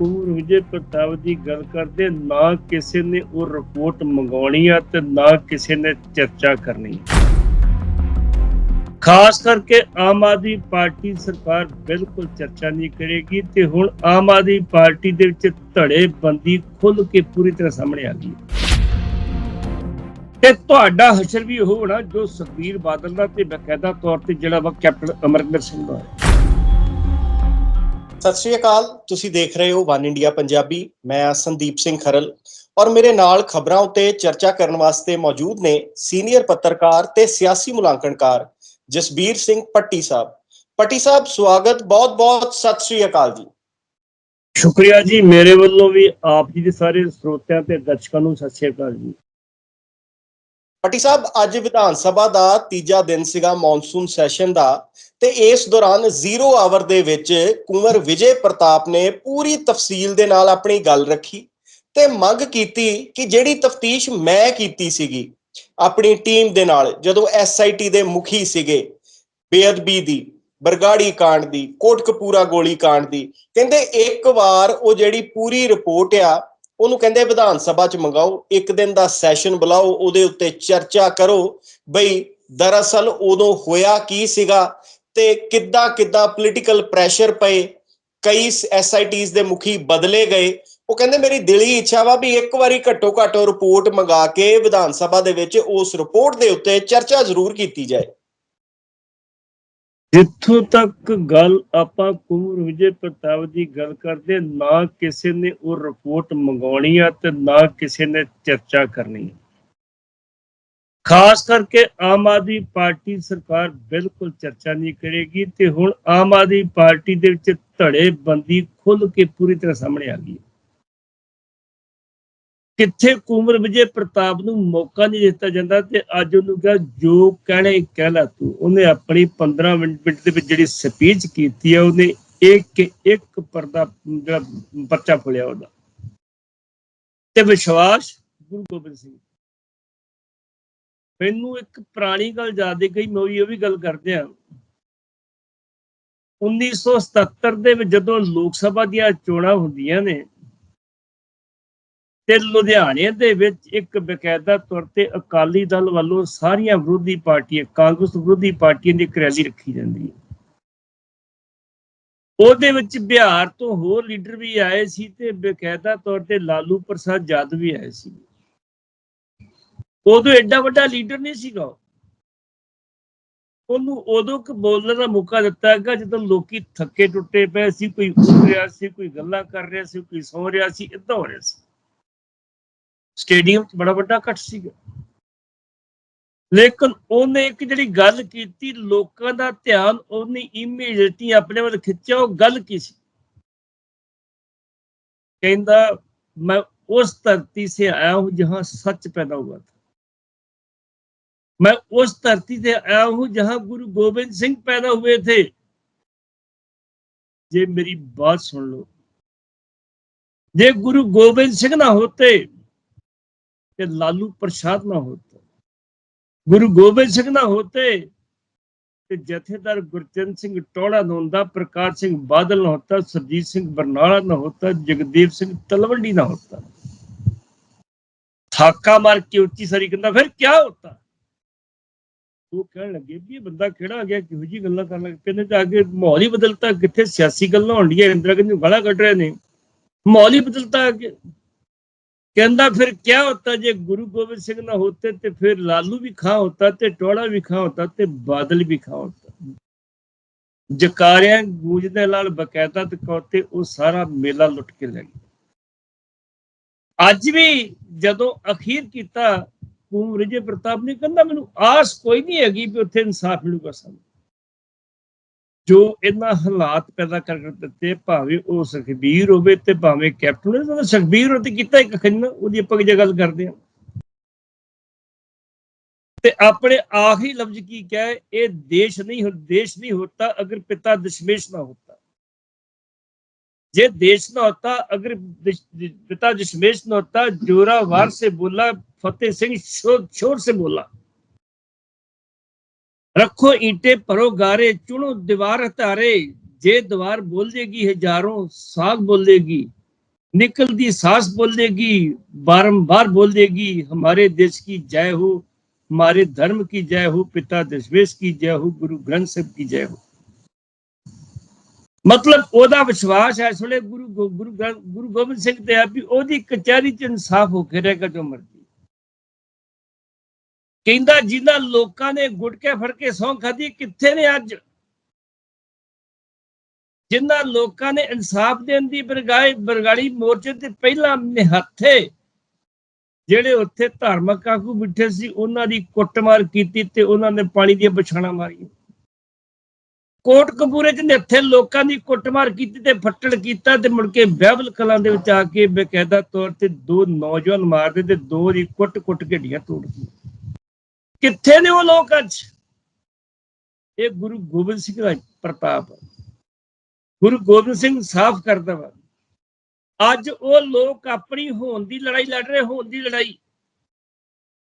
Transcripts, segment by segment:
ਕੁਮਰ ਵਿਜੇ ਪ੍ਰਤਾਪ ਦੀ ਗੱਲ ਕਰਦੇ, ਨਾ ਕਿਸੇ ਨੇ ਉਹ ਰਿਪੋਰਟ ਮੰਗਾਉਣੀ ਆ ਤੇ ਨਾ ਕਿਸੇ ਨੇ ਚਰਚਾ ਕਰਨੀ ਖਾਸ ਕਰਕੇ ਆਮ ਆਦਮੀ ਪਾਰਟੀ ਸਰਕਾਰ ਬਿਲਕੁਲ ਚਰਚਾ ਨਹੀਂ ਕਰੇਗੀ ਤੇ ਹੁਣ ਆਮ ਆਦਮੀ ਪਾਰਟੀ ਦੇ ਵਿੱਚ ਧੜੇ ਬੰਦੀ ਖੁੱਲ ਕੇ ਪੂਰੀ ਤਰ੍ਹਾਂ ਸਾਹਮਣੇ ਆ ਗਈ ਤੇ ਤੁਹਾਡਾ ਹਸ਼ਰ ਵੀ ਉਹ ਹੋਣਾ ਜੋ ਸੁਖਬੀਰ ਬਾਦਲ ਦਾ ਤੇ ਬਕਾਇਦਾ ਤੌਰ ਤੇ ਜਿਹੜਾ ਵਾ ਕੈਪਟਨ ਅਮਰਿੰਦਰ ਸਿੰਘ ਦਾ ਹੈ ਸਤਿ ਸ਼੍ਰੀ ਅਕਾਲ, ਤੁਸੀਂ ਦੇਖ ਰਹੇ ਹੋ ਵਨ ਇੰਡੀਆ ਪੰਜਾਬੀ, ਮੈਂ ਸੰਦੀਪ ਸਿੰਘ ਖਰਲ ਔਰ ਮੇਰੇ ਨਾਲ ਖਬਰਾਂ ਉੱਤੇ ਚਰਚਾ ਕਰਨ ਵਾਸਤੇ ਮੌਜੂਦ ਨੇ ਸੀਨੀਅਰ ਪੱਤਰਕਾਰ ਤੇ ਸਿਆਸੀ ਮੁਲਾਂਕਣਕਾਰ ਜਸਬੀਰ ਸਿੰਘ ਪੱਟੀ ਸਾਹਿਬ। ਪੱਟੀ ਸਾਹਿਬ, ਸਵਾਗਤ, ਬਹੁਤ-ਬਹੁਤ ਸਤਿ ਸ਼੍ਰੀ ਅਕਾਲ ਜੀ। ਸ਼ੁਕਰੀਆ ਜੀ, ਮੇਰੇ ਵੱਲੋਂ ਵੀ ਆਪ ਜੀ ਦੇ ਸਾਰੇ ਸਰੋਤਿਆਂ ਤੇ ਦਰਸ਼ਕਾਂ ਨੂੰ ਸਤਿ ਸ਼੍ਰੀ ਅਕਾਲ ਜੀ। ਪੱਟੀ ਸਾਹਿਬ, ਅੱਜ ਵਿਧਾਨ ਸਭਾ ਦਾ ਤੀਜਾ ਦਿਨ ਸੀਗਾ ਮੌਨਸੂਨ ਸੈਸ਼ਨ ਦਾ ਤੇ ਇਸ ਦੌਰਾਨ 0 ਆਵਰ ਦੇ ਵਿੱਚ ਕੁੰਵਰ ਵਿਜੇ ਪ੍ਰਤਾਪ ਨੇ ਪੂਰੀ ਤਫਸੀਲ ਦੇ ਨਾਲ ਆਪਣੀ ਗੱਲ ਰੱਖੀ ਤੇ ਮੰਗ ਕੀਤੀ ਕਿ ਜਿਹੜੀ ਤਫਤੀਸ਼ ਮੈਂ ਕੀਤੀ ਸੀਗੀ ਆਪਣੀ ਟੀਮ ਦੇ ਨਾਲ, ਜਦੋਂ ਐਸਆਈਟੀ ਦੇ ਮੁਖੀ ਸੀਗੇ ਬੇਅਦਬੀ ਦੀ, ਬਰਗਾੜੀ ਕਾਂਡ ਦੀ, ਕੋਟਕਪੂਰਾ ਗੋਲੀ ਕਾਂਡ ਦੀ, ਕਹਿੰਦੇ ਇੱਕ ਵਾਰ ਉਹ ਜਿਹੜੀ ਪੂਰੀ ਰਿਪੋਰਟ ਆ ਉਹਨੂੰ ਕਹਿੰਦੇ ਵਿਧਾਨ ਸਭਾ ਚ ਮੰਗਾਓ, ਇੱਕ ਦਿਨ ਦਾ ਸੈਸ਼ਨ ਬੁਲਾਓ, ਉਹਦੇ ਉੱਤੇ ਚਰਚਾ ਕਰੋ, ਬਈ ਦਰਅਸਲ ਉਦੋਂ ਹੋਇਆ ਕੀ ਸੀਗਾ ਤੇ ਕਿੱਦਾਂ ਕਿੱਦਾਂ ਪੋਲੀਟੀਕਲ ਪ੍ਰੈਸ਼ਰ ਪਏ, ਕਈ ਐਸਆਈਟੀਜ਼ ਦੇ ਮੁਖੀ ਬਦਲੇ ਗਏ। ਉਹ ਕਹਿੰਦੇ, ਮੇਰੀ ਦਿਲੀ ਇੱਛਾ ਵਾ ਵੀ ਇੱਕ ਵਾਰੀ ਘੱਟੋ ਘੱਟ ਰਿਪੋਰਟ ਮੰਗਾ ਕੇ ਵਿਧਾਨ ਸਭਾ ਦੇ ਵਿੱਚ ਉਸ ਰਿਪੋਰਟ ਦੇ ਉੱਤੇ ਚਰਚਾ ਜ਼ਰੂਰ ਕੀਤੀ ਜਾਏ। ਜਿੱਥੋਂ ਤੱਕ ਗੱਲ ਆਪਾਂ ਕੁਮਰ ਵਿਜੇ ਪ੍ਰਤਾਪ ਦੀ ਗੱਲ ਕਰਦੇ, ਨਾ ਕਿਸੇ ਨੇ ਉਹ ਰਿਪੋਰਟ ਮੰਗਾਉਣੀ ਆ ਤੇ ਨਾ ਕਿਸੇ ਨੇ ਚਰਚਾ ਕਰਨੀ ਖਾਸ ਕਰਕੇ ਆਮ ਆਦਮੀ ਪਾਰਟੀ ਸਰਕਾਰ ਬਿਲਕੁਲ ਚਰਚਾ ਨਹੀਂ ਕਰੇਗੀ ਤੇ ਹੁਣ ਆਮ ਆਦਮੀ ਪਾਰਟੀ ਦੇ ਵਿੱਚ ਧੜੇ ਬੰਦੀ ਖੁੱਲ ਕੇ ਪੂਰੀ ਤਰ੍ਹਾਂ ਸਾਹਮਣੇ ਆ ਗਈ ਕਿੱਥੇ ਕੁਮਰ ਵਿਜੇ ਪ੍ਰਤਾਪ ਨੂੰ ਮੌਕਾ ਨਹੀਂ ਦਿੱਤਾ ਜਾਂਦਾ ਤੇ ਅੱਜ ਉਹਨੂੰ ਕਿਹਾ, ਜੋ ਕਹਿਣੇ ਕਹਿ ਲਾ ਤੂੰ। ਉਹਨੇ ਆਪਣੀ 15 ਮਿੰਟ ਮਿੰਟ ਦੇ ਵਿੱਚ ਜਿਹੜੀ ਸਪੀਚ ਕੀਤੀ ਹੈ ਉਹਨੇ ਇੱਕ ਇੱਕ ਪਰਦਾ, ਜਿਹੜਾ ਪਰਚਾ ਫੁਲਿਆ ਉਹਦਾ। ਤੇ ਵਿਸ਼ਵਾਸ ਗੁਰੂ ਗੋਬਿੰਦ ਸਿੰਘ। ਮੈਨੂੰ ਇੱਕ ਪੁਰਾਣੀ ਗੱਲ ਯਾਦ ਗਈ ਮੈਂ ਉਹ ਵੀ ਗੱਲ ਕਰਦੇ ਆ 1977 ਦੇ ਵਿੱਚ ਜਦੋਂ ਲੋਕ ਸਭਾ ਦੀਆਂ ਚੋਣਾਂ ਹੁੰਦੀਆਂ ਨੇ ਤੇ ਲੁਧਿਆਣੇ ਦੇ ਵਿੱਚ ਇੱਕ ਬਕਾਇਦਾ ਤੌਰ ਤੇ ਅਕਾਲੀ ਦਲ ਵੱਲੋਂ ਸਾਰੀਆਂ ਵਿਰੋਧੀ ਪਾਰਟੀਆਂ, ਕਾਂਗਰਸ ਵਿਰੋਧੀ ਪਾਰਟੀਆਂ ਦੀ ਇੱਕ ਰੈਲੀ ਰੱਖੀ ਜਾਂਦੀ ਹੈ। ਉਹਦੇ ਵਿੱਚ ਬਿਹਾਰ ਤੋਂ ਹੋਰ ਲੀਡਰ ਵੀ ਆਏ ਸੀ ਤੇ ਬਕਾਇਦਾ ਤੌਰ ਤੇ ਲਾਲੂ ਪ੍ਰਸਾਦ ਯਾਦਵ ਵੀ ਆਏ ਸੀ। ਉਦੋਂ ਐਡਾ ਵੱਡਾ ਲੀਡਰ ਨਹੀਂ ਸੀਗਾ ਉਹਨੂੰ ਉਦੋਂ ਕ ਬੋਲਣ ਦਾ ਮੌਕਾ ਦਿੱਤਾ ਹੈਗਾ ਜਦੋਂ ਲੋਕੀ ਥੱਕੇ ਟੁੱਟੇ ਪਏ ਸੀ, ਕੋਈ ਉੱਠ ਰਿਹਾ ਸੀ, ਕੋਈ ਗੱਲਾਂ ਕਰ ਰਿਹਾ ਸੀ, ਕੋਈ ਸੌ ਰਿਹਾ ਸੀ ਇਦਾਂ ਹੋ ਰਿਹਾ ਸੀ। ਸਟੇਡੀਅਮ 'ਚ ਬੜਾ ਵੱਡਾ ਇਕੱਠ ਸੀਗਾ ਲੇਕਿਨ ਉਹਨੇ ਇੱਕ ਜਿਹੜੀ ਗੱਲ ਕੀਤੀ ਲੋਕਾਂ ਦਾ ਧਿਆਨ ਉਹਨੇ ਇਮੀਡੀਏਟਲੀ ਆਪਣੇ ਵੱਲ ਖਿੱਚਿਆ ਉਹ ਗੱਲ ਕੀ ਸੀ ਕਹਿੰਦਾ ਮੈਂ उस धरती से आया हूं जहां सच पैदा हुआ था मैं उस धरती से आया हूं जहां गुरु गोविंद सिंह पैदा हुए थे ये मेरी बात सुन लो जे गुरु गोविंद सिंह ना होते ਤੇ ਲਾਲੂ ਪ੍ਰਸ਼ਾਦ ਨਾ ਹੋਤਾ। ਗੁਰੂ ਗੋਬਿੰਦ ਸਿੰਘ ਨਾ ਹੋਤੇ ਤੇ ਜਥੇਦਾਰ ਗੁਰਚਰਨ ਸਿੰਘ ਟੋੜਾ ਨਾ ਹੁੰਦਾ, ਪ੍ਰਕਾਸ਼ ਸਿੰਘ ਬਾਦਲ ਨਾ ਹੋਤਾ, ਸਰਜੀਤ ਸਿੰਘ ਬਰਨਾਲਾ ਨਾ ਹੋਤਾ, ਜਗਦੀਪ ਸਿੰਘ ਤਲਵੰਡੀ ਨਾ ਹੋਤਾ। ਥਾਕਾ ਮਾਰ ਕੇ ਉੱਚੀ ਸਰੀ ਕਹਿੰਦਾ, ਫਿਰ ਕੀ ਹੋਤਾ? ਉਹ ਕਹਿਣ ਲੱਗੇ ਵੀ ਇਹ ਬੰਦਾ ਕਿਹੜਾ ਆ ਗਿਆ, ਕਿਹੋ ਜੀ ਗੱਲਾਂ ਕਰਨ ਲੱਗ ਪਏ ਨੇ ਤੇ ਅੱਗੇ ਮਾਹੌਲ ਹੀ ਬਦਲਤਾ, ਕਿੱਥੇ ਸਿਆਸੀ ਗੱਲਾਂ ਹੋਣੀਆਂ ਇੰਦਰਾ ਗਾਂਧੀ ਨੂੰ ਗਾਲਾਂ ਕੱਢ ਰਹੇ ਨੇ। ਮਾਹੌਲ ਹੀ ਬਦਲਤਾ ਅੱਗੇ। ਕਹਿੰਦਾ ਫਿਰ ਕੀ ਹੋਤਾ ਜੇ ਗੁਰੂ ਗੋਬਿੰਦ ਸਿੰਘ ਨਾ ਹੋਤੇ ਤੇ ਫਿਰ ਲਾਲੂ ਵੀ ਖਾਂ ਹੋਤਾ ਤੇ ਟੋੜਾ ਵੀ ਖਾਂ ਹੋਤਾ ਤੇ ਬਾਦਲ ਵੀ ਖਾਂ ਹੋਤਾ ਜਕਾਰਿਆਂ ਗੂੰਜਦੇ ਨਾਲ ਬਕਾਇਦਾ ਤਕੌਤੇ ਉਹ ਸਾਰਾ ਮੇਲਾ ਲੁੱਟ ਕੇ ਲੈ ਗਿਆ। ਅੱਜ ਵੀ ਜਦੋਂ ਅਖੀਰ ਕੀਤਾ ਕੁਮ ਵਿਜੇ ਪ੍ਰਤਾਪ ਨੇ ਕਹਿੰਦਾ ਮੈਨੂੰ ਆਸ ਕੋਈ ਨਹੀਂ ਹੈਗੀ ਵੀ ਉੱਥੇ ਇਨਸਾਫ ਮਿਲੂਗਾ ਸਾਨੂੰ। ਜੋ ਇਹਨਾਂ ਹਾਲਾਤ ਪੈਦਾ ਕਰ ਦਿੱਤੇ, ਭਾਵੇਂ ਉਹ ਸਖਬੀਰ ਹੋਵੇ ਤੇ ਭਾਵੇਂ ਕੈਪਟਨ ਹੋਵੇ ਤਾਂ ਸਖਬੀਰ ਉਹਤੇ ਕੀਤਾ ਇੱਕ ਖੰਨ, ਉਹਦੀ ਆਪਾਂ ਕਿਹੜੀ ਗੱਲ ਕਰਦੇ ਆ ਤੇ ਆਪਣੇ ਆਖਰੀ ਲਫ਼ਜ਼ ਕੀ ਕਹੇ ਇਹ ਦੇਸ਼ ਨਹੀਂ ਹੁੰਦਾ ਦੇਸ਼ ਨਹੀਂ ਹੁੰਦਾ ਅਗਰ ਪਿਤਾ ਦਸ਼ਮੇਸ਼ ਨਾ ਹੁੰਦਾ ਜੇ ਦੇਸ਼ ਨਾ ਹੁੰਦਾ ਅਗਰ ਪਿਤਾ ਦਸ਼ਮੇਸ਼ ਨਾ ਹੁੰਦਾ ਜੋਰਾਵਰ ਸੇ ਬੋਲਾ, ਫਤਿਹ ਸਿੰਘ ਸ਼ੋਰ ਸੇ ਬੋਲਾ। रखो ईंटे भरो गारे चुनो दीवार हतारे जे दीवार बोलेगी हजारों साग बोलेगी निकलती सांस बोलेगी बारंबार बोलेगी हमारे देश की जय हो हमारे धर्म की जय हो पिता दशमेश की जय हो गुरु ग्रंथ ਸਾਹਿਬ की जय हो ਮਤਲਬ ਉਹਦਾ ਵਿਸ਼ਵਾਸ ਹੈ ਇਸ ਵੇਲੇ ਗੁਰੂ ਗੋ- ਗੁਰੂ ਗ੍ਰੰਥ- ਗੁਰੂ ਗੋਬਿੰਦ ਸਿੰਘ ਤੇ ਆ ਵੀ ਉਹਦੀ ਕਚਹਿਰੀ 'ਚ ਇਨਸਾਫ ਹੋ ਕੇ ਰਹੇਗਾ ਜੋ ਮਰਜ਼ੀ ਕਹਿੰਦਾ ਜਿਨ੍ਹਾਂ ਲੋਕਾਂ ਨੇ ਗੁਟਕੇ ਫੜ ਕੇ ਸੌਂ ਖਾਦੀ ਕਿੱਥੇ ਨੇ ਅੱਜ? ਜਿਨ੍ਹਾਂ ਲੋਕਾਂ ਨੇ ਇਨਸਾਫ ਦੇਣ ਦੀ ਬਰਗਾਈ ਬਰਗਾੜੀ ਮੋਰਚੇ ਤੇ ਪਹਿਲਾਂ ਨਿਹੱਥੇ, ਜਿਹੜੇ ਉੱਥੇ ਧਾਰਮਿਕ ਆਗੂ ਬਿਠੇ ਸੀ, ਉਹਨਾਂ ਦੀ ਕੁੱਟਮਾਰ ਕੀਤੀ ਤੇ ਉਹਨਾਂ ਨੇ ਪਾਣੀ ਦੀਆਂ ਬਛਾਣਾ ਮਾਰੀਆਂ। ਕੋਟ ਕਪੂਰੇ ਚ ਨਿਹੱਥੇ ਲੋਕਾਂ ਦੀ ਕੁੱਟਮਾਰ ਕੀਤੀ ਤੇ ਫੱਟੜ ਕੀਤਾ ਤੇ ਮੁੜ ਕੇ ਬਹਿਬਲ ਕਲਾਂ ਦੇ ਵਿੱਚ ਆ ਕੇ ਬਕਾਇਦਾ ਤੌਰ ਤੇ ਦੋ ਨੌਜਵਾਨ ਮਾਰਦੇ ਤੇ ਦੋ ਦੀ ਕੁੱਟ-ਕੁੱਟ ਘੇਡੀਆਂ ਢੀਆਂ ਤੋੜਦੀ ਕਿੱਥੇ ਨੇ ਉਹ ਲੋਕ ਅੱਜ? ਇਹ ਗੁਰੂ ਗੋਬਿੰਦ ਸਿੰਘ ਦਾ ਪ੍ਰਤਾਪ ਗੁਰੂ ਗੋਬਿੰਦ ਸਿੰਘ ਸਾਫ਼ ਕਰਦਾ ਵਾ। ਅੱਜ ਉਹ ਲੋਕ ਆਪਣੀ ਹੋਣ ਦੀ ਲੜਾਈ ਲੜ ਰਹੇ, ਹੋਣ ਦੀ ਲੜਾਈ।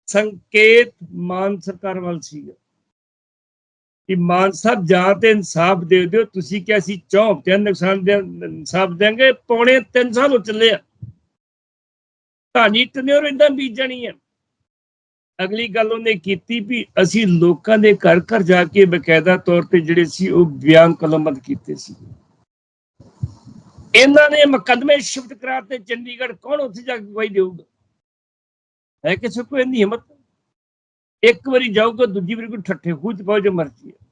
ਸੰਕੇਤ ਮਾਨ ਸਰਕਾਰ ਵੱਲ ਸੀਗਾ ਕਿ ਮਾਨ ਸਾਹਿਬ ਜਾਂ ਤੇ ਇਨਸਾਫ ਦੇ ਦਿਓ, ਤੁਸੀਂ ਕਿਹਾ ਸੀ ਚੌਂ ਹਫ਼ਤਿਆਂ ਨੁਕਸਾਨ ਦੇ ਇਨਸਾਫ ਦੇਾਂਗੇ ਪੌਣੇ 3 ਸਾਲ ਹੋ ਚੱਲੇ ਆ। ਕਹਾਣੀ ਟਨਿਓਰ ਇਦਾਂ ਬੀਤ ਜਾਣੀ ਹੈ ਅਗਲੀ ਗੱਲ ਉਹਨੇ ਕੀਤੀ ਵੀ ਅਸੀਂ ਲੋਕਾਂ ਦੇ ਘਰ ਘਰ ਜਾ ਕੇ ਬਕਾਇਦਾ ਤੌਰ ਤੇ ਜਿਹੜੇ ਸੀ ਉਹ ਬਿਆਨ ਕਲਮਬੰਦ ਕੀਤੇ ਸੀ। ਇਹਨਾਂ ਨੇ ਮੁਕੱਦਮੇ ਸ਼ਿਫਟ ਕਰਾ ਤੇ ਚੰਡੀਗੜ੍ਹ ਕੌਣ ਉੱਥੇ ਜਾ ਕੇ ਗਵਾਹੀ ਦੇਊਗਾ? ਹੈ ਕਿਸੇ ਕੋਈ ਇੰਨੀ ਹਿੰਮਤ? ਇੱਕ ਵਾਰੀ ਜਾਊਗਾ, ਦੂਜੀ ਵਾਰੀ ਕੋਈ ਠੱਠੇ ਖੂਹ ਚ ਪਾਓ ਜੋ ਮਰਜ਼ੀ ਹੈ।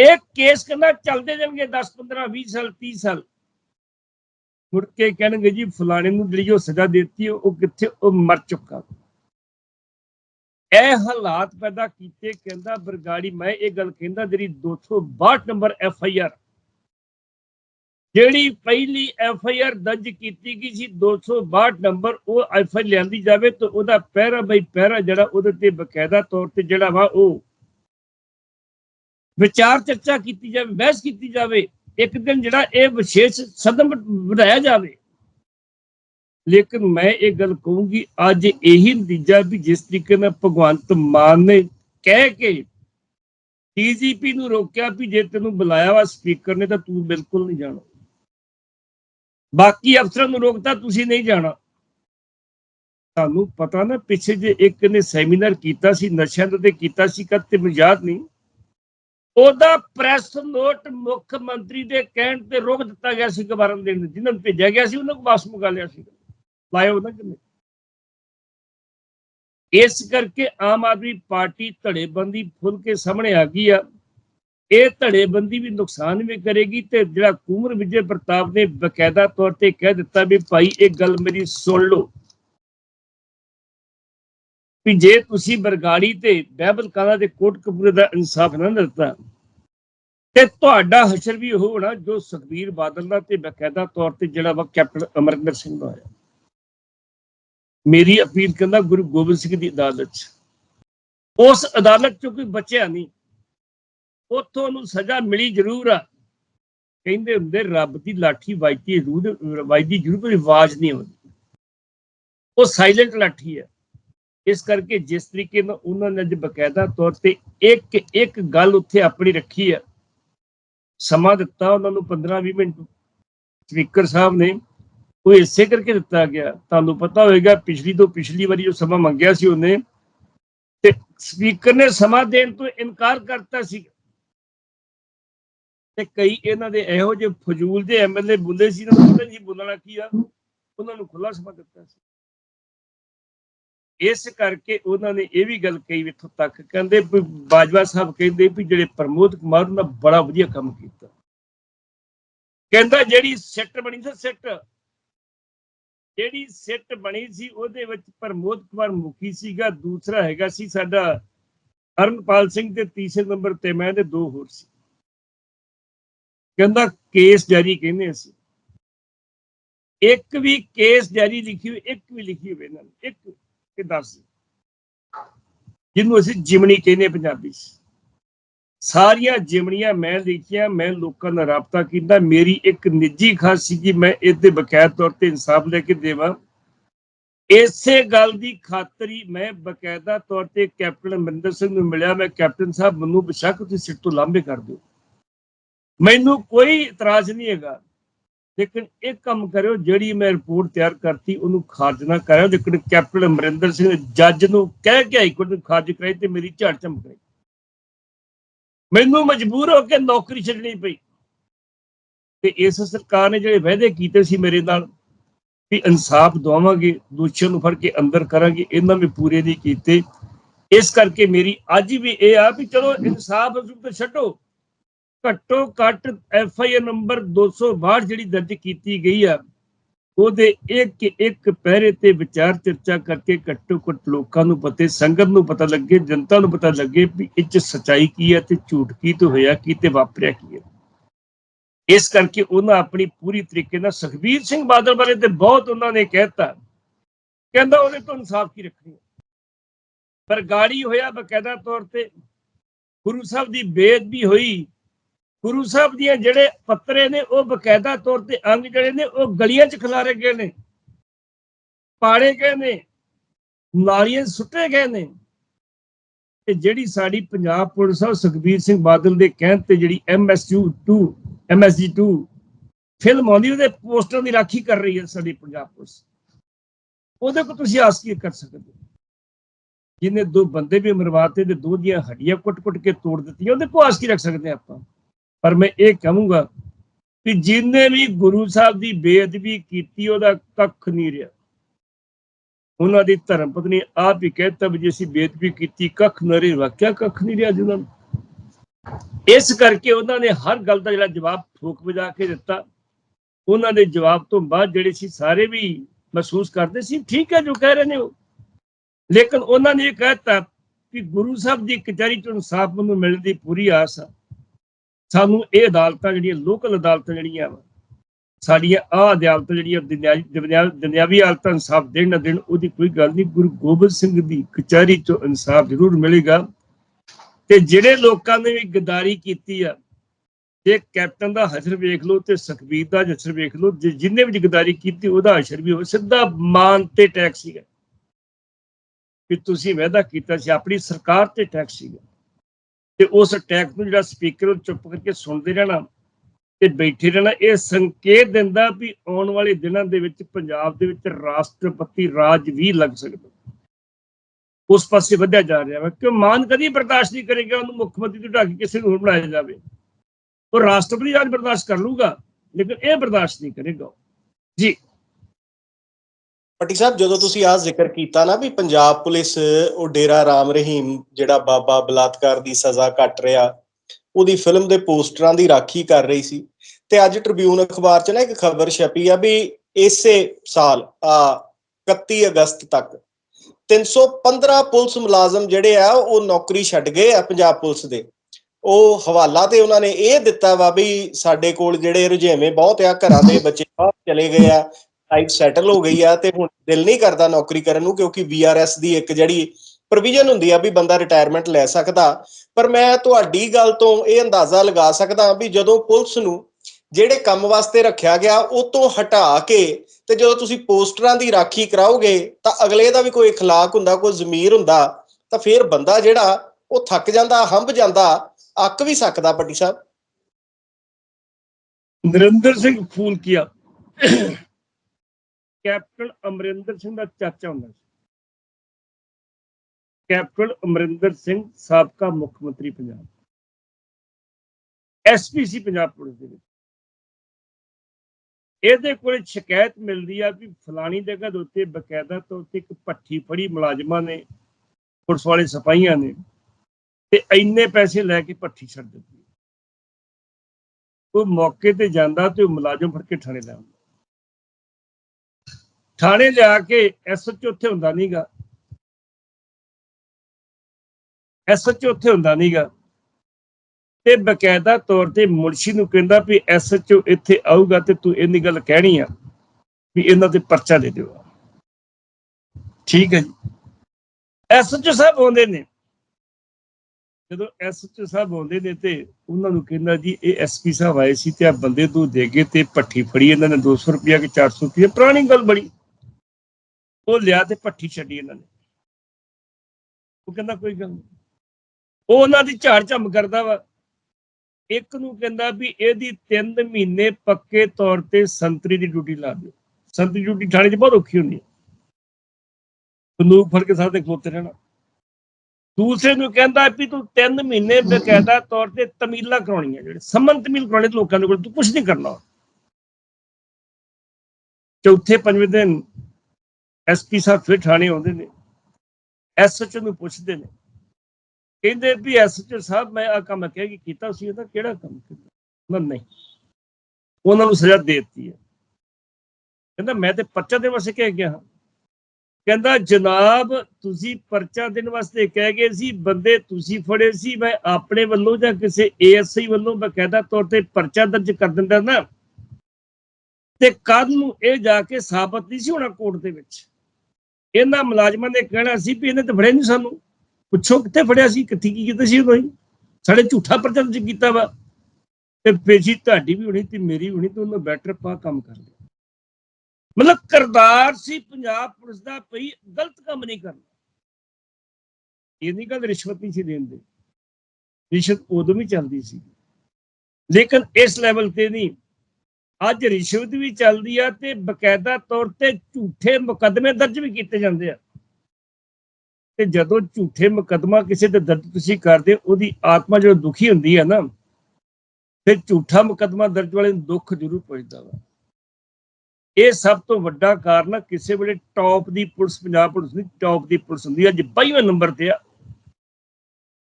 ਇਹ ਕੇਸ ਕਹਿੰਦਾ ਚੱਲਦੇ ਜਾਣਗੇ 10 15 20 ਸਾਲ 30 ਸਾਲ। ਮੁੜ ਕੇ ਕਹਿਣਗੇ ਜੀ, ਫਲਾਣੇ ਨੂੰ ਜਿਹੜੀ ਉਹ ਸਜ਼ਾ ਦਿੱਤੀ, ਉਹ ਕਿੱਥੇ, ਉਹ ਮਰ ਚੁੱਕਾ। ਇਹ ਹਾਲਾਤ ਪੈਦਾ ਕੀਤੇ, ਕਹਿੰਦਾ ਬਰਗਾੜੀ, ਮੈਂ ਇਹ ਗੱਲ ਕਹਿੰਦਾ ਜਿਹੜੀ 262 ਨੰਬਰ ਐਫ ਆਈ ਆਰ। ਜਿਹੜੀ ਪਹਿਲੀ ਐਫ ਆਈ ਆਰ ਦਰਜ ਕੀਤੀ ਗਈ ਸੀ 262 ਨੰਬਰ, ਉਹ ਐਫ ਆਈ ਲਿਆਂਦੀ ਜਾਵੇ ਤਾਂ ਉਹਦਾ ਪਹਿਰਾ ਬਈ ਪਹਿਰਾ ਜਿਹੜਾ ਉਹਦੇ ਤੇ ਬਕਾਇਦਾ ਤੌਰ ਤੇ ਜਿਹੜਾ ਵਾ ਉਹ ਵਿਚਾਰ ਚਰਚਾ ਕੀਤੀ ਜਾਵੇ, ਬਹਿਸ ਕੀਤੀ ਜਾਵੇ, ਇੱਕ ਦਿਨ ਜਿਹੜਾ ਇਹ ਵਿਸ਼ੇਸ਼ ਸਦਨ ਵਧਾਇਆ ਜਾਵੇ। ਲੇਕਿਨ ਮੈਂ ਇਹ ਗੱਲ ਕਹੂੰਗੀ, ਅੱਜ ਇਹੀ ਨਤੀਜਾ ਵੀ ਜਿਸ ਤਰੀਕੇ ਨਾਲ ਭਗਵੰਤ ਮਾਨ ਨੇ ਕਹਿ ਕੇ ਡੀਜੀਪੀ ਨੂੰ ਰੋਕਿਆ ਵੀ ਜੇ ਤੈਨੂੰ ਬੁਲਾਇਆ ਵਾ ਸਪੀਕਰ ਨੇ ਤਾਂ ਤੂੰ ਬਿਲਕੁਲ ਨਹੀਂ ਜਾਣਾ। ਬਾਕੀ ਅਫਸਰਾਂ ਨੂੰ ਰੋਕਤਾ ਤੁਸੀਂ ਨਹੀਂ ਜਾਣਾ। ਤੁਹਾਨੂੰ ਪਤਾ ਨਾ, ਪਿੱਛੇ ਜੇ ਇੱਕ ਨੇ ਸੈਮੀਨਾਰ ਕੀਤਾ ਸੀ, ਨਸ਼ਿਆਂ ਦੇ ਕੀਤਾ ਸੀ, ਕਦ ਤੇ ਮੈਨੂੰ ਯਾਦ ਨਹੀਂ। ਉਹਦਾ ਪ੍ਰੈਸ ਨੋਟ ਮੁੱਖ ਮੰਤਰੀ ਦੇ ਕਹਿਣ ਤੇ ਰੋਕ ਦਿੱਤਾ ਗਿਆ ਸੀ ਗਵਰਨ ਦੇਣ ਜਿਹਨਾਂ ਨੂੰ ਭੇਜਿਆ ਗਿਆ ਸੀ, ਉਹਨਾਂ ਨੂੰ ਵਾਪਸ ਮੰਗਾ ਲਿਆ ਸੀ। ਲਾਇਓ ਨਾ ਕਿੰਨੇ ਇਸ ਕਰਕੇ ਆਮ ਆਦਮੀ ਪਾਰਟੀ ਧੜੇਬੰਦੀ ਫੁੱਲ ਕੇ ਸਾਹਮਣੇ ਆ ਗਈ ਆ। ਇਹ ਧੜੇਬੰਦੀ ਵੀ ਨੁਕਸਾਨ ਵੀ ਕਰੇਗੀ ਤੇ ਜਿਹੜਾ ਕੁਮਰ ਵਿਜੇ ਪ੍ਰਤਾਪ ਨੇ ਬਕਾਇਦਾ ਤੌਰ ਤੇ ਕਹਿ ਦਿੱਤਾ ਵੀ ਭਾਈ ਇਹ ਗੱਲ ਮੇਰੀ ਸੁਣ ਲਓ। ਵੀ ਜੇ ਤੁਸੀਂ ਬਰਗਾੜੀ ਤੇ ਬਹਿਬਲ ਕਾਲਾ ਦੇ ਕੋਟ ਕਪੂਰੇ ਦਾ ਇਨਸਾਫ ਨਾ ਦਿੱਤਾ, ਤੇ ਤੁਹਾਡਾ ਹਸ਼ਰ ਵੀ ਉਹ ਹੋਣਾ ਜੋ ਸੁਖਬੀਰ ਬਾਦਲ ਦਾ ਤੇ ਬਕਾਇਦਾ ਤੌਰ ਤੇ ਜਿਹੜਾ ਵਾ ਕੈਪਟਨ ਅਮਰਿੰਦਰ ਸਿੰਘ ਦਾ ਹੋਇਆ। ਮੇਰੀ ਅਪੀਲ ਕਹਿੰਦਾ ਗੁਰੂ ਗੋਬਿੰਦ ਸਿੰਘ ਦੀ ਅਦਾਲਤ 'ਚ। ਉਸ ਅਦਾਲਤ 'ਚੋਂ ਕੋਈ ਬਚਿਆ ਨਹੀਂ। ਉੱਥੋਂ ਨੂੰ ਸਜ਼ਾ ਮਿਲੀ ਜ਼ਰੂਰ ਆ। ਕਹਿੰਦੇ ਹੁੰਦੇ, ਰੱਬ ਦੀ ਲਾਠੀ ਵੱਜਦੀ ਜ਼ਰੂਰ ਵੱਜਦੀ ਜ਼ਰੂਰ, ਪਰ ਆਵਾਜ਼ ਨਹੀਂ ਆਉਂਦੀ। ਉਹ ਸਾਇਲੈਂਟ ਲਾਠੀ ਹੈ ਇਸ ਕਰਕੇ ਜਿਸ ਤਰੀਕੇ ਨਾਲ ਉਹਨਾਂ ਨੇ ਅੱਜ ਬਕਾਇਦਾ ਤੌਰ ਤੇ ਇੱਕ ਇੱਕ ਗੱਲ ਉੱਥੇ ਆਪਣੀ ਰੱਖੀ ਹੈ ਸਮਾਂ ਦਿੱਤਾ ਉਹਨਾਂ ਨੂੰ 15-20 ਮਿੰਟ। ਸਪੀਕਰ ਸਾਹਿਬ ਨੇ ਉਹ ਇਸੇ ਕਰਕੇ ਦਿੱਤਾ ਗਿਆ? ਤੁਹਾਨੂੰ ਪਤਾ ਹੋਵੇਗਾ ਪਿਛਲੀ ਤੋਂ ਪਿਛਲੀ ਵਾਰੀ ਜੋ ਸਮਾਂ ਮੰਗਿਆ ਸੀ ਉਹਨੇ, ਤੇ ਸਪੀਕਰ ਨੇ ਸਮਾਂ ਦੇਣ ਤੋਂ ਇਨਕਾਰ ਕਰਤਾ ਸੀ। ਤੇ ਕਈ ਇਹਨਾਂ ਦੇ ਇਹੋ ਜਿਹੇ ਫਜ਼ੂਲ ਦੇ ਐਮਐਲਏ ਬੁੱਲੇ ਸੀ ਨਾ ਉਹਨਾਂ ਜੀ ਬੋਲਣਾ ਕੀ ਆ। ਉਹਨਾਂ ਨੂੰ ਖੁੱਲਾ ਸਮਾਂ ਦਿੱਤਾ ਸੀ। ਇਸ ਕਰਕੇ ਉਹਨਾਂ ਨੇ ਇਹ ਵੀ ਗੱਲ ਕਹੀ ਇੱਥੋਂ ਤੱਕ, ਕਹਿੰਦੇ ਵੀ ਬਾਜਵਾ ਸਾਹਿਬ ਕਹਿੰਦੇ ਵੀ ਜਿਹੜੇ ਪ੍ਰਮੋਦ ਕੁਮਾਰ, ਉਹਨਾਂ ਬੜਾ ਵਧੀਆ ਕੰਮ ਕੀਤਾ। ਕਹਿੰਦਾ ਜਿਹੜੀ ਸਿੱਟ ਬਣੀ ਸੀ ਸਿੱਟ ਜਿਹੜੀ ਸਿੱਟ ਬਣੀ ਸੀ, ਉਹਦੇ ਵਿੱਚ ਪ੍ਰਮੋਦ ਕੁਮਾਰ ਮੁਖੀ ਸੀਗਾ, ਦੂਸਰਾ ਹੈਗਾ ਸੀ ਸਾਡਾ ਅਰਨਪਾਲ ਸਿੰਘ ਤੇ ਤੀਸਰੇ ਨੰਬਰ ਤੇ ਮੈਂ ਤੇ ਦੋ ਹੋਰ ਸੀ। ਕਹਿੰਦਾ ਕੇਸ ਜਾਰੀ ਕਹਿੰਦੇ ਅਸੀਂ। ਇੱਕ ਵੀ ਕੇਸ ਜਾਰੀ ਲਿਖੀ ਹੋਈ, ਇੱਕ ਵੀ ਲਿਖੀ ਹੋਵੇ ਇਹਨਾਂ ਨੇ, ਇੱਕ ਕਿ ਦੱਸ। ਜਿਹਨੂੰ ਅਸੀਂ ਜਿਮਣੀ ਕਹਿੰਦੇ ਪੰਜਾਬੀ ਚ। ਸਾਰੀਆਂ ਜਿਮਣੀਆਂ ਮੈਂ ਲਿਖੀਆਂ ਮੈਂ ਲੋਕਾਂ ਨਾਲ ਰਾਬਤਾ ਕੀਤਾ। ਮੇਰੀ ਇੱਕ ਨਿੱਜੀ ਖਾਸ ਸੀ ਕਿ ਮੈਂ ਇਹਦੇ ਬਕਾਇਦ ਤੌਰ ਤੇ ਇਨਸਾਫ ਲੈ ਕੇ ਦੇਵਾਂ। ਇਸੇ ਗੱਲ ਦੀ ਖਾਤਰੀ ਮੈਂ ਬਕਾਇਦਾ ਤੌਰ ਤੇ ਕੈਪਟਨ ਅਮਰਿੰਦਰ ਸਿੰਘ ਨੂੰ ਮਿਲਿਆ। ਮੈਂ ਕੈਪਟਨ ਸਾਹਿਬ, ਮੈਨੂੰ ਬੇਸ਼ੱਕ ਤੁਸੀਂ ਸਿੱਟ ਤੋਂ ਲਾਂਭੇ ਕਰ ਦਿਓ। ਮੈਨੂੰ ਕੋਈ ਇਤਰਾਜ਼ ਨਹੀਂ ਹੈਗਾ। ਲੇਕਿਨ ਇਹ ਕੰਮ ਕਰਿਓ, ਜਿਹੜੀ ਮੈਂ ਰਿਪੋਰਟ ਤਿਆਰ ਕਰਤੀ, ਉਹਨੂੰ ਖਾਰਜ ਨਾ ਕਰਿਓ। ਲੇਕਿਨ ਕੈਪਟਨ ਅਮਰਿੰਦਰ ਸਿੰਘ ਜੱਜ ਨੂੰ ਕਹਿ ਕੇ ਹਾਈ ਕੋਰਟ ਨੂੰ ਖਾਰਜ ਕਰਾਈ ਤੇ ਮੇਰੀ ਝਾੜ ਚਮਕ ਮੈਨੂੰ ਮਜਬੂਰ ਹੋ ਕੇ ਨੌਕਰੀ ਛੱਡਣੀ ਪਈ। ਤੇ ਇਸ ਸਰਕਾਰ ਨੇ ਜਿਹੜੇ ਵਾਅਦੇ ਕੀਤੇ ਸੀ ਮੇਰੇ ਨਾਲ, ਵੀ ਇਨਸਾਫ ਦਵਾਵਾਂਗੇ, ਦੋਸ਼ੀਆਂ ਨੂੰ ਫੜ ਕੇ ਅੰਦਰ ਕਰਾਂਗੇ, ਇਹਨਾਂ ਵੀ ਪੂਰੇ ਨਹੀਂ ਕੀਤੇ। ਇਸ ਕਰਕੇ ਮੇਰੀ ਅੱਜ ਵੀ ਇਹ ਆ ਵੀ ਚਲੋ ਇਨਸਾਫ ਅਸੂ ਛੱਡੋ। ਘੱਟੋ ਘੱਟ ਐਫ ਆਈ ਆਰ ਨੰਬਰ 262 ਜਿਹੜੀ ਦਰਜ ਕੀਤੀ ਗਈ ਆ ਉਹਦੇ ਇੱਕ ਇੱਕ ਪਹਿਰੇ ਤੇ ਵਿਚਾਰ ਚਰਚਾ ਕਰਕੇ ਘੱਟੋ ਘੱਟ ਲੋਕਾਂ ਨੂੰ ਪਤੇ, ਸੰਗਤ ਨੂੰ ਪਤਾ ਲੱਗੇ, ਜਨਤਾ ਨੂੰ ਪਤਾ ਲੱਗੇ ਵੀ ਇਹ ਚ ਸਚਾਈ ਕੀ ਹੈ ਤੇ ਝੂਠ ਕੀ ਤੇ ਹੋਇਆ, ਕੀ ਤੇ ਵਾਪਰਿਆ ਕੀ ਹੈ। ਇਸ ਕਰਕੇ ਉਹਨਾਂ ਆਪਣੀ ਪੂਰੀ ਤਰੀਕੇ ਨਾਲ ਸੁਖਬੀਰ ਸਿੰਘ ਬਾਦਲ ਬਾਰੇ ਤੇ ਬਹੁਤ ਉਹਨਾਂ ਨੇ ਕਹਿਤਾ। ਕਹਿੰਦਾ ਉਹਦੇ ਤੋਂ ਇਨਸਾਫ ਕੀ ਰੱਖਣੀ ਹੈ। ਪਰ ਗਾੜੀ ਹੋਇਆ ਬਕਾਇਦਾ ਤੌਰ ਤੇ ਗੁਰੂ ਸਾਹਿਬ ਦੀ ਬੇਅਦਬੀ ਹੋਈ। ਗੁਰੂ ਸਾਹਿਬ ਦੀਆਂ ਜਿਹੜੇ ਪੱਤਰੇ ਨੇ, ਉਹ ਬਕਾਇਦਾ ਤੌਰ ਤੇ ਅੰਗ ਜਿਹੜੇ ਨੇ, ਉਹ ਗਲੀਆਂ 'ਚ ਖਿਲਾਰੇ ਗਏ ਨੇ। ਪਾੜੇ ਗਏ ਨੇ। ਨਾਲੀਆਂ ਸੁੱਟੇ ਗਏ ਨੇ। ਤੇ ਜਿਹੜੀ ਸਾਡੀ ਪੰਜਾਬ ਪੁਲਿਸ ਆ ਸੁਖਬੀਰ ਸਿੰਘ ਬਾਦਲ ਦੇ ਕਹਿਣ ਤੇ ਜਿਹੜੀ ਐਮਐਸਯੂ 2 ਐਮਐਸਜੀ 2 ਫਿਲਮ ਆਉਂਦੀ, ਉਹਦੇ ਪੋਸਟਰ ਦੀ ਰਾਖੀ ਕਰ ਰਹੀ ਹੈ ਸਾਡੀ ਪੰਜਾਬ ਪੁਲਿਸ। ਉਹਦੇ ਕੋ ਤੁਸੀਂ ਆਸ ਕੀ ਕਰ ਸਕਦੇ ਹੋ? ਜਿਹਨੇ ਦੋ ਬੰਦੇ ਵੀ ਮਰਵਾਤੇ ਤੇ ਦੋ ਦੀਆਂ ਹੱਡੀਆਂ ਕੁੱਟ-ਕੁੱਟ ਕੇ ਤੋੜ ਦਿੱਤੀਆਂ, ਉਹਦੇ ਕੋ ਆਸ ਕੀ ਰੱਖ ਸਕਦੇ ਆਪਾਂ? ਪਰ ਮੈਂ ਇਹ ਕਹੂੰਗਾ ਕਿ ਜਿਨੇ ਵੀ ਗੁਰੂ ਸਾਹਿਬ ਦੀ ਬੇਅਦਬੀ ਕੀਤੀ, ਉਹਦਾ ਕੱਖ ਨਹੀਂ ਰਿਹਾ। ਉਹਨਾਂ ਦੀ ਧਰਮ ਪਤਨੀ ਆਪ ਹੀ ਕਹਿਤਾ ਵੀ ਅਸੀਂ ਬੇਅਦਬੀ ਕੀਤੀ, ਕੱਖ ਨਾ ਵਾਕਿਆ ਕੱਖ ਨਹੀਂ ਰਿਹਾ ਜਿਹਨਾਂ ਇਸ ਕਰਕੇ ਉਹਨਾਂ ਨੇ ਹਰ ਗੱਲ ਦਾ ਜਿਹੜਾ ਜਵਾਬ ਠੋਕ ਵਜਾ ਕੇ ਦਿੱਤਾ। ਉਹਨਾਂ ਦੇ ਜਵਾਬ ਤੋਂ ਬਾਅਦ ਜਿਹੜੇ ਸੀ ਸਾਰੇ ਵੀ ਮਹਿਸੂਸ ਕਰਦੇ ਸੀ, ਠੀਕ ਹੈ ਜੋ ਕਹਿ ਰਹੇ ਨੇ ਉਹ। ਲੇਕਿਨ ਉਹਨਾਂ ਨੇ ਇਹ ਕਹਿਤਾ ਕਿ ਗੁਰੂ ਸਾਹਿਬ ਦੀ ਕਚਹਿਰੀ ਤੋਂ ਇਨਸਾਫ ਮੈਨੂੰ ਮਿਲਣ ਦੀ ਪੂਰੀ ਆਸ ਆ। ਸਾਨੂੰ ਇਹ ਅਦਾਲਤਾਂ ਜਿਹੜੀਆਂ ਲੋਕਲ ਅਦਾਲਤਾਂ ਜਿਹੜੀਆਂ ਵਾ, ਸਾਡੀਆਂ ਆਹ ਅਦਾਲਤਾਂ ਜਿਹੜੀਆਂ ਦੁਨਿਆਵੀ, ਦੁਨਿਆਵੀ- ਦੁਨਿਆਵੀ ਅਦਾਲਤਾਂ ਇਨਸਾਫ ਦੇਣ ਨਾ ਦੇਣ, ਉਹਦੀ ਕੋਈ ਗੱਲ ਨਹੀਂ। ਗੁਰੂ ਗੋਬਿੰਦ ਸਿੰਘ ਦੀ ਕਚਹਿਰੀ ਤੋਂ ਇਨਸਾਫ ਜ਼ਰੂਰ ਮਿਲੇਗਾ। ਤੇ ਜਿਹੜੇ ਲੋਕਾਂ ਨੇ ਵੀ ਗਦਾਰੀ ਕੀਤੀ ਆ, ਜੇ ਕੈਪਟਨ ਦਾ ਹਸ਼ਰ ਵੇਖ ਲਓ ਤੇ ਸੁਖਬੀਰ ਦਾ ਹਸ਼ਰ ਵੇਖ ਲਓ, ਜਿ- ਜਿਹਨੇ ਵੀ ਗਦਾਰੀ ਕੀਤੀ, ਉਹਦਾ ਹਸ਼ਰ ਵੀ ਹੋਵੇ, ਸਿੱਧਾ ਮਾਨ ਤੇ ਟੈਕਸ ਸੀਗਾ। ਕਿ ਤੁਸੀਂ ਵਾਅਦਾ ਕੀਤਾ ਸੀ, ਆਪਣੀ ਸਰਕਾਰ ਤੇ ਟੈਕਸ ਸੀਗਾ। ਤੇ ਉਸ ਅਟੈਕ ਨੂੰ ਜਿਹੜਾ ਸਪੀਕਰ ਉਹ ਚੁੱਪ ਕਰਕੇ ਸੁਣਦੇ ਰਹਿਣਾ ਤੇ ਬੈਠੇ ਰਹਿਣਾ, ਇਹ ਸੰਕੇਤ ਦਿੰਦਾ ਵੀ ਆਉਣ ਵਾਲੇ ਦਿਨਾਂ ਦੇ ਵਿੱਚ ਪੰਜਾਬ ਦੇ ਵਿੱਚ ਰਾਸ਼ਟਰਪਤੀ ਰਾਜ ਵੀ ਲੱਗ ਸਕਦਾ। ਉਸ ਪਾਸੇ ਵਧਿਆ ਜਾ ਰਿਹਾ ਹੈ ਕਿ ਮਾਨ ਕਦੀ ਬਰਦਾਸ਼ਤ ਨਹੀਂ ਕਰੇਗਾ, ਉਹਨੂੰ ਮੁੱਖ ਮੰਤਰੀ ਤੋਂ ਢੱਕ ਕੇ ਕਿਸੇ ਨੂੰ ਹੋਰ ਬਣਾਇਆ ਜਾਵੇ। ਉਹ ਰਾਸ਼ਟਰਪਤੀ ਰਾਜ ਬਰਦਾਸ਼ਤ ਕਰ ਲੂਗਾ ਲੇਕਿਨ ਇਹ ਬਰਦਾਸ਼ਤ ਨਹੀਂ ਕਰੇਗਾ ਜੀ। ਪੱਟੀ ਸਾਹਿਬ, ਜਦੋਂ ਤੁਸੀਂ ਆਹ ਜ਼ਿਕਰ ਕੀਤਾ ਨਾ ਵੀ ਪੰਜਾਬ ਪੁਲਿਸ ਉਹ ਡੇਰਾ ਰਾਮ ਰਹੀਮ, ਜਿਹੜਾ ਬਾਬਾ ਬਲਾਤਕਾਰ ਦੀ ਸਜ਼ਾ ਕੱਟ ਰਿਹਾ, ਉਹਦੀ ਫਿਲਮ ਦੇ ਪੋਸਟਰਾਂ ਦੀ ਰਾਖੀ ਕਰ ਰਹੀ ਸੀ, ਤੇ ਅੱਜ ਟ੍ਰਿਬਿਊਨ ਅਖਬਾਰ 'ਚ ਨਾ ਇੱਕ ਖਬਰ ਛਪੀ ਆ ਵੀ ਇਸੇ ਸਾਲ, ਆ 31 ਅਗਸਤ ਤੱਕ 315 ਪੁਲਿਸ ਮੁਲਾਜ਼ਮ ਜਿਹੜੇ ਆ, ਉਹ ਨੌਕਰੀ ਛੱਡ ਗਏ ਆ ਪੰਜਾਬ ਪੁਲਿਸ ਦੇ। ਉਹ ਹਵਾਲਾ ਤੇ ਉਹਨਾਂ ਨੇ ਇਹ ਦਿੱਤਾ ਵਾ ਵੀ ਸਾਡੇ ਕੋਲ ਜਿਹੜੇ ਰੁਝੇਵੇਂ ਬਹੁਤ ਆ, ਘਰਾਂ ਦੇ ਬੱਚੇ ਬਾਹਰ ਚਲੇ ਗਏ ਆ ਲਾਈਫ ਸੈਟਲ ਹੋ ਗਈ ਆ ਤੇ ਹੁਣ ਦਿਲ ਨਹੀਂ ਕਰਦਾ ਨੌਕਰੀ ਕਰਨ ਨੂੰ ਕਿਉਂਕਿ ਵੀਆਰਐਸ ਦੀ ਇੱਕ ਜਿਹੜੀ ਪ੍ਰੋਵੀਜ਼ਨ ਹੁੰਦੀ ਆ ਵੀ ਬੰਦਾ ਰਿਟਾਇਰਮੈਂਟ ਲੈ ਸਕਦਾ ਪਰ ਮੈਂ ਤੁਹਾਡੀ ਗੱਲ ਤੋਂ ਇਹ ਅੰਦਾਜ਼ਾ ਲਗਾ ਸਕਦਾ ਵੀ ਜਦੋਂ ਪੁਲਿਸ ਨੂੰ ਜਿਹੜੇ ਕੰਮ ਵਾਸਤੇ ਰੱਖਿਆ ਗਿਆ ਉਹ ਤੋਂ ਹਟਾ ਕੇ ਤੇ ਜਦੋਂ ਤੁਸੀਂ ਪੋਸਟਰਾਂ ਦੀ ਰਾਖੀ ਕਰਾਓਗੇ ਤਾਂ ਅਗਲੇ ਦਾ ਵੀ ਕੋਈ اخلاق ਹੁੰਦਾ ਕੋਈ ਜ਼ਮੀਰ ਹੁੰਦਾ ਤਾਂ ਫਿਰ ਬੰਦਾ ਜਿਹੜਾ ਉਹ ਥੱਕ ਜਾਂਦਾ ਹੰਭ ਜਾਂਦਾ ਅੱਕ ਵੀ ਸਕਦਾ ਪੱਟੀ ਸਾਹਿਬ ਨਰਿੰਦਰ ਸਿੰਘ ਫੂਲ ਕੀਆ ਕੈਪਟਨ ਅਮਰਿੰਦਰ ਸਿੰਘ ਦਾ ਚਾਚਾ ਹੁੰਦਾ ਸੀ। ਕੈਪਟਨ ਅਮਰਿੰਦਰ ਸਿੰਘ ਸਾਬਕਾ ਮੁੱਖ ਮੰਤਰੀ ਪੰਜਾਬ। ਐਸਪੀਸੀ ਪੰਜਾਬ ਪੁਲਿਸ ਦੇ ਵਿੱਚ। ਇਹਦੇ ਕੋਲ ਸ਼ਿਕਾਇਤ ਮਿਲਦੀ ਆ ਵੀ ਫਲਾਣੀ ਜਗ੍ਹਾ ਦੇ ਉੱਤੇ ਬਕਾਇਦਾ ਤੌਰ ਤੇ ਇੱਕ ਪੱਠੀ ਫੜੀ ਮੁਲਾਜ਼ਮਾਂ ਨੇ, ਪੁਲਿਸ ਵਾਲੇ ਸਿਪਾਹੀਆਂ ਨੇ, ਤੇ ਇੰਨੇ ਪੈਸੇ ਲੈ ਕੇ ਪੱਠੀ ਛੱਡ ਦਿੱਤੀ। ਉਹ ਮੌਕੇ ਤੇ ਜਾਂਦਾ ਤੇ ਉਹ ਮੁਲਾਜ਼ਮ ਫੜ ਕੇ ਥਾਣੇ ਲੈ ਆਉਂਦਾ। ਥਾਣੇ ਲਿਆ ਕੇ ਐਸਐਚ ਉੱਥੇ ਹੁੰਦਾ ਨਹੀਂਗਾ ਐਸਐਚ ਉੱਥੇ ਹੁੰਦਾ ਨਹੀਂਗਾ ਤੇ ਬਕਾਇਦਾ ਤੌਰ ਤੇ ਮੁਨਸ਼ੀ ਨੂੰ ਕਹਿੰਦਾ ਵੀ ਐਸਐਚਓ ਇੱਥੇ ਆਊਗਾ ਤੇ ਤੂੰ ਇੰਨੀ ਗੱਲ ਕਹਿਣੀ ਆ ਵੀ ਇਹਨਾਂ ਤੇ ਪਰਚਾ ਦੇ ਦਿਓ। ਠੀਕ ਹੈ ਜੀ। ਐਸਐਚਓ ਸਾਹਿਬ ਆਉਂਦੇ ਨੇ। ਜਦੋਂ ਐਸਐਚਓ ਸਾਹਿਬ ਆਉਂਦੇ ਨੇ ਤੇ ਉਹਨਾਂ ਨੂੰ ਕਹਿੰਦਾ ਜੀ, ਇਹ ਐਸਪੀ ਸਾਹਿਬ ਆਏ ਸੀ ਤੇ ਆ ਬੰਦੇ ਤੂੰ ਦੇ ਗਏ ਤੇ ਪੱਠੀ ਫੜੀ, ਇਹਨਾਂ ਨੇ 200 ਰੁਪਿਆ ਕਿ 400 ਰੁਪਿਆ ਪੁਰਾਣੀ ਗੱਲ ਬਣੀ ਉਹ ਲਿਆ ਤੇ ਪੱਠੀ ਛੱਡੀ ਇਹਨਾਂ ਨੇ। ਉਹ ਕਹਿੰਦਾ ਕੋਈ ਗੱਲ ਨਹੀਂ। ਉਹ ਉਹਨਾਂ ਦੀ ਝਾੜ ਝੰਮ ਕਰਦਾ ਵਾ। ਇੱਕ ਨੂੰ ਕਹਿੰਦਾ ਵੀ ਇਹਦੀ 3 ਮਹੀਨੇ ਪੱਕੇ ਤੌਰ ਤੇ ਸੰਤਰੀ ਦੀ ਡਿਊਟੀ ਲਾ ਦਿਓ। ਸੰਤਰੀ ਡਿਊਟੀ ਥਾਣੇ 'ਚ ਬਹੁਤ ਔਖੀ ਹੁੰਦੀ ਹੈ ਬੰਦੂਕ ਫੜ ਕੇ ਸਾਹ ਖਲੋਤੇ ਰਹਿਣਾ। ਦੂਸਰੇ ਨੂੰ ਕਹਿੰਦਾ ਵੀ ਤੂੰ 3 ਮਹੀਨੇ ਬਕਾਇਦਾ ਤੌਰ ਤੇ ਤਮੀਲਾਂ ਕਰਾਉਣੀਆਂ ਜਿਹੜੇ, ਸਮਨ ਤਮੀਲ ਕਰਾਉਣੇ ਲੋਕਾਂ ਦੇ ਕੋਲ, ਤੂੰ ਕੁਝ ਨਹੀਂ ਕਰਨਾ। ਚੌਥੇ ਪੰਜਵੇਂ ਦਿਨ ਐਸਪੀ ਸਾਹਿਬ ਫਿਰ ਥਾਣੇ ਆਉਂਦੇ ਨੇ ਐਸਐਚਓ ਨੂੰ ਪੁੱਛਦੇ ਨੇ। ਕਹਿੰਦੇ ਵੀ ਐਸਐਚਓ ਸਾਹਿਬ, ਮੈਂ ਆ ਕੰਮ ਕਿਹਾ ਕਿ ਕੀਤਾ ਸੀ ਇਹਦਾ ਕਿਹੜਾ ਕੰਮ ਕੀਤਾ? ਮੈਂ ਨਹੀਂ। ਉਹਨਾਂ ਨੂੰ ਸਜ਼ਾ ਦੇ ਦਿੱਤੀ ਹੈ। ਕਹਿੰਦਾ, ਮੈਂ ਤੇ ਪਰਚਾ ਦੇਣ ਵਾਸਤੇ ਕਹਿ ਗਿਆ ਕਹਿੰਦਾ, ਜਨਾਬ, ਤੁਸੀਂ ਪਰਚਾ ਦੇਣ ਵਾਸਤੇ ਕਹਿ ਗਏ ਸੀ, ਬੰਦੇ ਤੁਸੀਂ ਫੜੇ ਸੀ, ਮੈਂ ਆਪਣੇ ਵੱਲੋਂ ਜਾਂ ਕਿਸੇ ਏਐਸਆਈ ਵੱਲੋਂ ਬਕਾਇਦਾ ਤੌਰ ਤੇ ਪਰਚਾ ਦਰਜ ਕਰ ਦਿੰਦਾ ਨਾ। ਤੇ ਕੱਲ ਨੂੰ ਇਹ ਜਾ ਕੇ ਸਾਬਤ ਨਹੀਂ ਸੀ ਹੋਣਾ ਕੋਰਟ ਦੇ ਵਿੱਚ। ਇਹਨਾਂ ਮੁਲਾਜ਼ਮਾਂ ਨੇ ਕਹਿਣਾ ਸੀ ਵੀ ਇਹਨੇ ਤਾਂ ਫੜਿਆ ਨਹੀਂ ਸਾਨੂੰ। ਪੁੱਛੋ ਕਿੱਥੇ ਫੜਿਆ ਸੀ, ਕਿੱਥੇ ਕੀ ਕੀਤਾ ਸੀ ਕੋਈ ਸਾਡੇ ਝੂਠਾ ਪਰਚਾ ਦਰਜ ਕੀਤਾ ਵਾ। ਤੇ ਪੇਸ਼ੀ ਤੁਹਾਡੀ ਵੀ ਹੋਣੀ ਤੇ ਮੇਰੀ ਹੋਣੀ, ਤੇ ਉਹਨੂੰ ਬੈਟਰ ਪਾ ਕੰਮ ਕਰ ਲਿਆ। ਮਤਲਬ ਕਰਦਾਰ ਸੀ ਪੰਜਾਬ ਪੁਲਿਸ ਦਾ ਭਈ ਗਲਤ ਕੰਮ ਨਹੀਂ ਕਰਨਾ ਇਹ ਨਹੀਂ ਗੱਲ ਰਿਸ਼ਵਤ ਨਹੀਂ ਸੀ ਦੇਂਦੇ ਰਿਸ਼ਵਤ ਉਦੋਂ ਵੀ ਚੱਲਦੀ ਸੀ। ਲੇਕਿਨ ਇਸ ਲੈਵਲ ਤੇ ਨਹੀਂ। ਅੱਜ ਰਿਸ਼ਵਤ ਵੀ ਚੱਲਦੀ ਆ ਤੇ ਬਕਾਇਦਾ ਤੌਰ ਤੇ ਝੂਠੇ ਮੁਕੱਦਮੇ ਦਰਜ ਵੀ ਕੀਤੇ ਜਾਂਦੇ ਆ। ਤੇ ਜਦੋਂ ਝੂਠੇ ਮੁਕੱਦਮਾ ਕਿਸੇ ਤੇ ਦਰਜ ਤੁਸੀਂ ਕਰਦੇ, ਉਹਦੀ ਆਤਮਾ ਜਦੋਂ ਦੁਖੀ ਹੁੰਦੀ ਹੈ ਨਾ, ਫਿਰ ਝੂਠਾ ਮੁਕੱਦਮਾ ਦਰਜ ਵਾਲੇ ਨੂੰ ਦੁੱਖ ਜ਼ਰੂਰ ਪਹੁੰਚਦਾ ਵਾ। ਇਹ ਸਭ ਤੋਂ ਵੱਡਾ ਕਾਰਨ ਕਿਸੇ ਵੇਲੇ ਟੌਪ ਦੀ ਪੁਲਿਸ, ਪੰਜਾਬ ਪੁਲਿਸ ਨਹੀਂ ਟੌਪ ਦੀ ਪੁਲਿਸ ਹੁੰਦੀ ਆ, ਅੱਜ 22ਵੇਂ ਨੰਬਰ ਤੇ ਆ।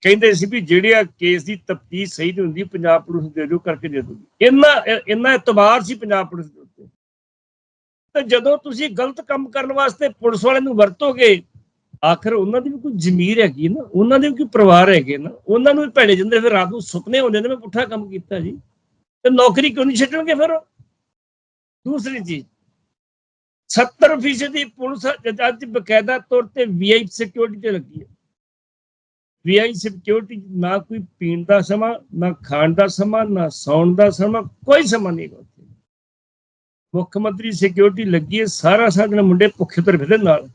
ਕਹਿੰਦੇ ਸੀ ਵੀ ਜਿਹੜੇ ਆ ਕੇਸ ਦੀ ਤਫਤੀਸ਼ ਸਹੀ ਨਹੀਂ ਹੁੰਦੀ, ਪੰਜਾਬ ਪੁਲਿਸ ਦੇ ਦਿਓ ਕਰਕੇ ਦੇ ਦੂਗੀ ਇੰਨਾ ਇੰਨਾ ਇਤਬਾਰ ਸੀ ਪੰਜਾਬ ਪੁਲਿਸ ਦੇ ਉੱਤੇ। ਤੇ ਜਦੋਂ ਤੁਸੀਂ ਗਲਤ ਕੰਮ ਕਰਨ ਵਾਸਤੇ ਪੁਲਿਸ ਵਾਲਿਆਂ ਨੂੰ ਵਰਤੋਗੇ, ਆਖਰ ਉਹਨਾਂ ਦੀ ਵੀ ਕੋਈ ਜ਼ਮੀਰ ਹੈਗੀ ਨਾ, ਉਹਨਾਂ ਦੇ ਵੀ ਕੋਈ ਪਰਿਵਾਰ ਹੈਗੇ ਨਾ, ਉਹਨਾਂ ਨੂੰ ਵੀ ਭੈੜੇ ਜਾਂਦੇ ਫਿਰ ਰਾਤ ਨੂੰ ਸੁਪਨੇ ਹੁੰਦੇ ਨੇ, ਮੈਂ ਪੁੱਠਾ ਕੰਮ ਕੀਤਾ ਜੀ। ਤੇ ਨੌਕਰੀ ਕਿਉਂ ਨਹੀਂ ਛੱਡਣਗੇ ਫਿਰ? ਦੂਸਰੀ ਚੀਜ਼ 70% ਦੀ ਪੁਲਿਸ ਅੱਜ ਬਕਾਇਦਾ ਤੌਰ ਤੇ ਵੀਆਈਪੀ ਸਿਕਿਉਰਿਟੀ ਤੇ ਲੱਗੀ ਹੈ। ਵੀਆਈ ਸਿਕਿਉਰਿਟੀ ਨਾ ਕੋਈ ਪੀਣ ਦਾ ਸਮਾਂ ਨਾ ਖਾਣ ਦਾ ਸਮਾਂ ਨਾ ਸੌਣ ਦਾ ਸਮਾਂ ਕੋਈ ਸਮਾਂ ਨਹੀਂ ਉੱਥੇ ਮੁੱਖ ਮੰਤਰੀ ਸਿਕਿਉਰਿਟੀ ਲੱਗੀ ਹੈ ਸਾਰਾ ਸਾਰਾ ਮੁੰਡੇ ਭੁੱਖੇ ਤੁਰ ਫਿਰਦੇ ਨਾਲ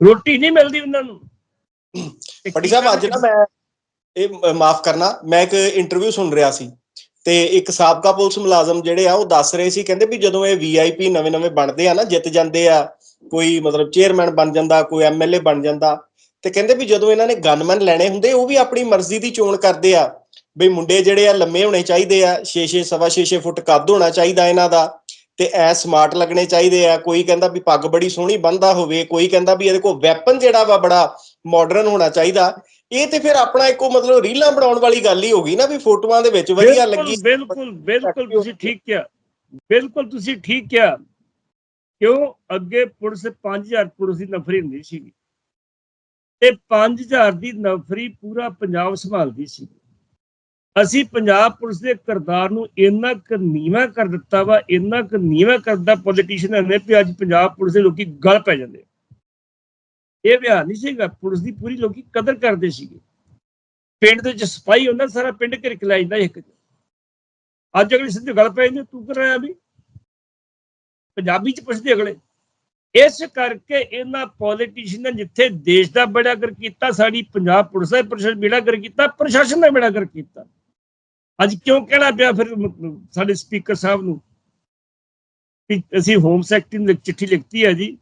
ਰੋਟੀ ਨਹੀਂ ਮਿਲਦੀ ਉਹਨਾਂ ਨੂੰ ਤੇ ਸਾਹਿਬ ਅੱਜ ਨਾ ਮੈਂ ਇਹ ਮਾਫ ਕਰਨਾ ਮੈਂ ਇੱਕ ਇੰਟਰਵਿਊ ਸੁਣ ਰਿਹਾ ਸੀ ਤੇ ਇੱਕ ਸਾਬਕਾ ਪੁਲਿਸ ਮੁਲਾਜ਼ਮ ਜਿਹੜੇ ਆ ਉਹ ਦੱਸ ਰਹੇ ਸੀ ਕਹਿੰਦੇ ਵੀ ਜਦੋਂ ਇਹ ਵੀਆਈਪੀ ਨਵੇਂ-ਨਵੇਂ ਬਣਦੇ ਆ ਨਾ ਜਿੱਤ ਜਾਂਦੇ ਆ ਕੋਈ ਮਤਲਬ ਚੇਅਰਮੈਨ ਬਣ ਜਾਂਦਾ ਕੋਈ ਐਮਐਲਏ ਬਣ ਜਾਂਦਾ ਤੇ ਕਹਿੰਦੇ ਵੀ ਜਦੋਂ ਇਹਨਾਂ ਨੇ ਗਨਮੈਨ ਲੈਣੇ ਹੁੰਦੇ ਉਹ ਵੀ ਆਪਣੀ ਮਰਜ਼ੀ ਦੀ ਚੋਣ ਕਰਦੇ ਆ। ਬਈ ਮੁੰਡੇ ਜਿਹੜੇ ਆ ਲੰਮੇ ਹੋਣੇ ਚਾਹੀਦੇ ਆ 6-6 ਸਵਾ 6 ਫੁੱਟ ਕੱਦ ਹੋਣਾ ਚਾਹੀਦਾ ਇਹਨਾਂ ਦਾ ਤੇ ਐ ਸਮਾਰਟ ਲੱਗਣੇ ਚਾਹੀਦੇ ਆ। ਕੋਈ ਕਹਿੰਦਾ ਵੀ ਪੱਗ ਬੜੀ ਸੋਹਣੀ ਬੰਨਦਾ ਹੋਵੇ ਕੋਈ ਕਹਿੰਦਾ ਵੀ ਇਹਦੇ ਕੋਲ ਵੈਪਨ ਜਿਹੜਾ ਵਾ ਬੜਾ ਮਾਡਰਨ ਹੋਣਾ ਚਾਹੀਦਾ। ਇਹ ਤੇ ਫਿਰ ਆਪਣਾ ਇੱਕੋ ਮਤਲਬ ਰੀਲਾਂ ਬਣਾਉਣ ਵਾਲੀ ਗੱਲ ਹੀ ਹੋ ਗਈ ਨਾ ਵੀ ਫੋਟੋਆਂ ਦੇ ਵਿੱਚ ਵਧੀਆ ਲੱਗੀ। ਬਿਲਕੁਲ ਬਿਲਕੁਲ ਤੁਸੀਂ ਠੀਕ ਕਿਹਾ। ਬਿਲਕੁਲ ਤੁਸੀਂ ਠੀਕ ਕਿਹਾ। ਕਿਉਂ? ਅੱਗੇ ਪੁਲਿਸ 5000 ਪੁਲਿਸ ਦੀ ਨਫਰੀ ਹੁੰਦੀ ਸੀ ਤੇ 5000 ਦੀ ਨਫਰੀ ਪੂਰਾ ਪੰਜਾਬ ਸੰਭਾਲਦੀ ਸੀ। ਅਸੀਂ ਪੰਜਾਬ ਪੁਲਿਸ ਦੇ ਕਿਰਦਾਰ ਨੂੰ ਇੰਨਾ ਕੁ ਨੀਵਾਂ ਕਰ ਦਿੱਤਾ ਵਾ, ਇੰਨਾ ਕੁ ਨੀਵਾਂ ਕਰਦਾ ਪੋਲੀਟੀਸ਼ੀਅਨ ਨੇ ਵੀ ਅੱਜ ਪੰਜਾਬ ਪੁਲਿਸ ਦੇ ਲੋਕੀ ਗਲ ਪੈ ਜਾਂਦੇ ਇਹ ਵਿਹਾਰ ਨਹੀਂ ਸੀਗਾ, ਪੁਲਿਸ ਦੀ ਪੂਰੀ ਲੋਕੀ ਕਦਰ ਕਰਦੇ ਸੀਗੇ। ਪਿੰਡ ਦੇ ਵਿੱਚ ਸਪਾਈ ਹੁੰਦਾ ਸਾਰਾ ਪਿੰਡ ਘਿਰ ਕੇ ਲੈ ਜਾਂਦਾ ਇੱਕ ਅੱਜ ਅਗਲੇ ਸਿੱਧੇ ਗੱਲ ਪੈ ਜਾਂਦੀ ਤੂੰ ਕਰ ਰਿਹਾ ਵੀ? ਪੰਜਾਬੀ ਚ ਪੁੱਛਦੇ ਅਗਲੇ। ਇਸ ਕਰਕੇ ਇਹਨਾਂ ਪੋਲੀਟੀਸ਼ੀਅਨ ਨੇ ਜਿੱਥੇ ਦੇਸ਼ ਦਾ ਬੇੜਾ ਕਰ ਕੀਤਾ, ਸਾਡੀ ਪੰਜਾਬ ਪੁਲਿਸ ਦਾ ਪ੍ਰਸ਼ਾਸਨ ਬੇੜਾ ਕਰ ਕੀਤਾ, ਪ੍ਰਸ਼ਾਸਨ ਦਾ ਬੇੜਾ ਕਰ ਕੀਤਾ। ਅੱਜ ਕਿਉਂ ਕਹਿਣਾ ਪਿਆ ਫਿਰ ਸਾਡੇ ਸਪੀਕਰ ਸਾਹਿਬ ਨੂੰ? ਵੀ ਅਸੀਂ ਹੋਮ ਸੈਕਟਰੀ ਨੂੰ ਚਿੱਠੀ ਲਿਖਤੀ ਹੈ ਜੀ।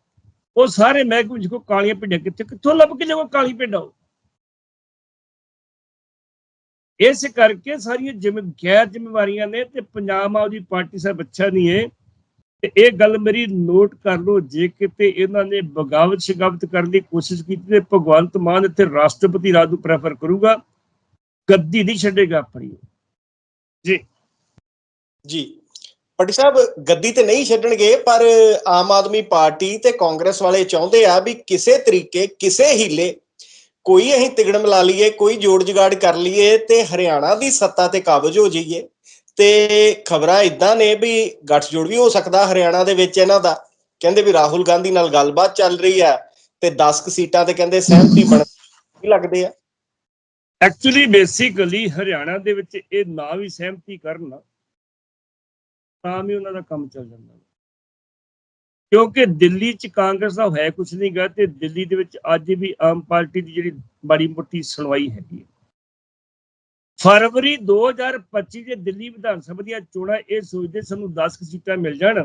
ਉਹ ਸਾਰੇ ਮਹਿਕਮੇ ਕੋ ਕਾਲੀਆਂ ਭਿੰਡਾਂ ਕਿੱਥੇ, ਕਿੱਥੋਂ ਲੱਭ ਕੇ ਲਿਆਓ ਕਾਲੀ ਭਿੰਡਾ ਉਹ? ਇਸ ਕਰਕੇ ਸਾਰੀਆਂ ਜਿਵੇਂ ਗੈਰ ਜ਼ਿੰਮੇਵਾਰੀਆਂ ਨੇ ਤੇ ਪੰਜਾਬ ਆਪ ਪਾਰਟੀ ਸਾਹਿਬ ਅੱਛਾ ਨਹੀਂ ਹੈ। ਤੇ ਇਹ ਗੱਲ ਮੇਰੀ ਨੋਟ ਕਰ ਲਓ, ਜੇ ਕਿਤੇ ਇਹਨਾਂ ਨੇ ਬਗਾਵਤ ਸ਼ਗਾਵਤ ਕਰਨ ਦੀ ਕੋਸ਼ਿਸ਼ ਕੀਤੀ ਤੇ ਭਗਵੰਤ ਮਾਨ ਇੱਥੇ ਰਾਸ਼ਟਰਪਤੀ ਰਾਜ ਨੂੰ ਪ੍ਰੈਫਰ ਕਰੂਗਾ, ਗੱਦੀ ਨਹੀਂ ਛੱਡੇਗਾ ਆਪਣੀ ਜੀ। ਪੱਟੀ ਸਾਹਿਬ, ਗੱਦੀ ਤੇ ਨਹੀਂ ਛੱਡਣਗੇ, ਪਰ ਆਮ ਆਦਮੀ ਪਾਰਟੀ ਤੇ ਕਾਂਗਰਸ ਵਾਲੇ ਚਾਹੁੰਦੇ ਆ ਵੀ ਕਿਸੇ ਤਰੀਕੇ, ਕਿਸੇ ਹੀਲੇ ਕੋਈ ਅਸੀਂ ਤਿਗੜਮ ਲਾ ਲਈਏ, ਕੋਈ ਜੋੜ ਜਗਾੜ ਕਰ ਲਈਏ ਤੇ ਹਰਿਆਣਾ ਦੀ ਸੱਤਾ ਤੇ ਕਾਬਜ ਹੋ ਜਾਈਏ। ਤੇ ਖਬਰਾਂ ਇਦਾਂ ਨੇ ਵੀ ਗੱਠਜੋੜ ਵੀ ਹੋ ਸਕਦਾ ਹਰਿਆਣਾ ਦੇ ਵਿੱਚ ਇਹਨਾਂ ਦਾ। ਕਹਿੰਦੇ ਵੀ ਰਾਹੁਲ ਗਾਂਧੀ ਨਾਲ ਗੱਲਬਾਤ ਚੱਲ ਰਹੀ ਹੈ ਤੇ 10 ਕੁ ਸੀਟਾਂ ਤੇ ਕਹਿੰਦੇ ਸਹਿਮਤੀ ਬਣ ਲੱਗਦੇ ਆ। ਐਕਚੁਅਲੀ ਬੇਸਿਕਲੀ ਹਰਿਆਣਾ ਦੇ ਵਿੱਚ ਇਹ ਨਾ ਵੀ ਸਹਿਮਤੀ ਕਰਨ ਤਾਂ ਵੀ ਉਹਨਾਂ ਦਾ ਕੰਮ ਚੱਲ ਜਾਂਦਾ। ਕਿਉਂਕਿ ਦਿੱਲੀ 'ਚ ਕਾਂਗਰਸ ਦਾ ਹੈ ਕੁਝ ਨਹੀਂ ਗਾ ਤੇ ਦਿੱਲੀ ਦੇ ਵਿੱਚ ਅੱਜ ਵੀ ਆਮ ਪਾਰਟੀ ਦੀ ਜਿਹੜੀ ਬੜੀ ਮੋਟੀ ਸੁਣਵਾਈ ਹੈਗੀ ਹੈ। ਫਰਵਰੀ 2025 ਦੇ ਦਿੱਲੀ ਵਿਧਾਨ ਸਭਾ ਦੀਆਂ ਚੋਣਾਂ ਇਹ ਸੋਚਦੇ ਸਾਨੂੰ 10 ਸੀਟਾਂ ਮਿਲ ਜਾਣ।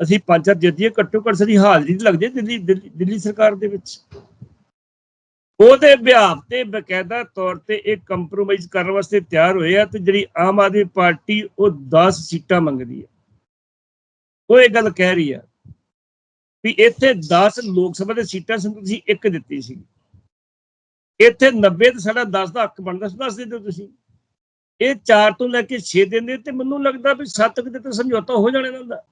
ਅਸੀਂ ਪੰਜ ਚਾਰ ਜਿੱਤੀਏ, ਘੱਟੋ ਘੱਟ ਸਾਡੀ ਹਾਜ਼ਰੀ ਤਾਂ ਲੱਗਦੀ ਦਿੱਲੀ ਦਿੱਲੀ ਸਰਕਾਰ ਦੇ ਵਿੱਚ। ਉਹਦੇ ਵਿਆਹ ਤੇ ਬਕਾਇਦਾ ਤੌਰ ਤੇ ਇਹ ਕੰਪਰੋਮਾਈਜ਼ ਕਰਨ ਵਾਸਤੇ ਤਿਆਰ ਹੋਏ ਆ ਤੇ ਜਿਹੜੀ ਆਮ ਆਦਮੀ ਪਾਰਟੀ ਉਹ 10 ਸੀਟਾਂ ਮੰਗਦੀ ਹੈ। ਉਹ ਇਹ ਗੱਲ ਕਹਿ ਰਹੀ ਆ ਵੀ ਇੱਥੇ 10 ਲੋਕ ਸਭਾ ਦੇ ਸੀਟਾਂ ਸਾਨੂੰ ਤੁਸੀਂ ਇੱਕ ਦਿੱਤੀ ਸੀ। ਇੱਥੇ 90 ਤੇ ਸਾਡਾ 10 ਦਾ ਹੱਕ ਬਣਦਾ ਸੀ, ਦੱਸ ਦਿਓ ਤੁਸੀਂ। ਇਹ 4 ਤੋਂ ਲੈ ਕੇ 6 ਦਿੰਦੇ ਤੇ ਮੈਨੂੰ ਲੱਗਦਾ ਵੀ 7 ਦੇ ਤੇ ਸਮਝੌਤਾ ਹੋ ਜਾਣਾ ਇਹਨਾਂ ਦਾ।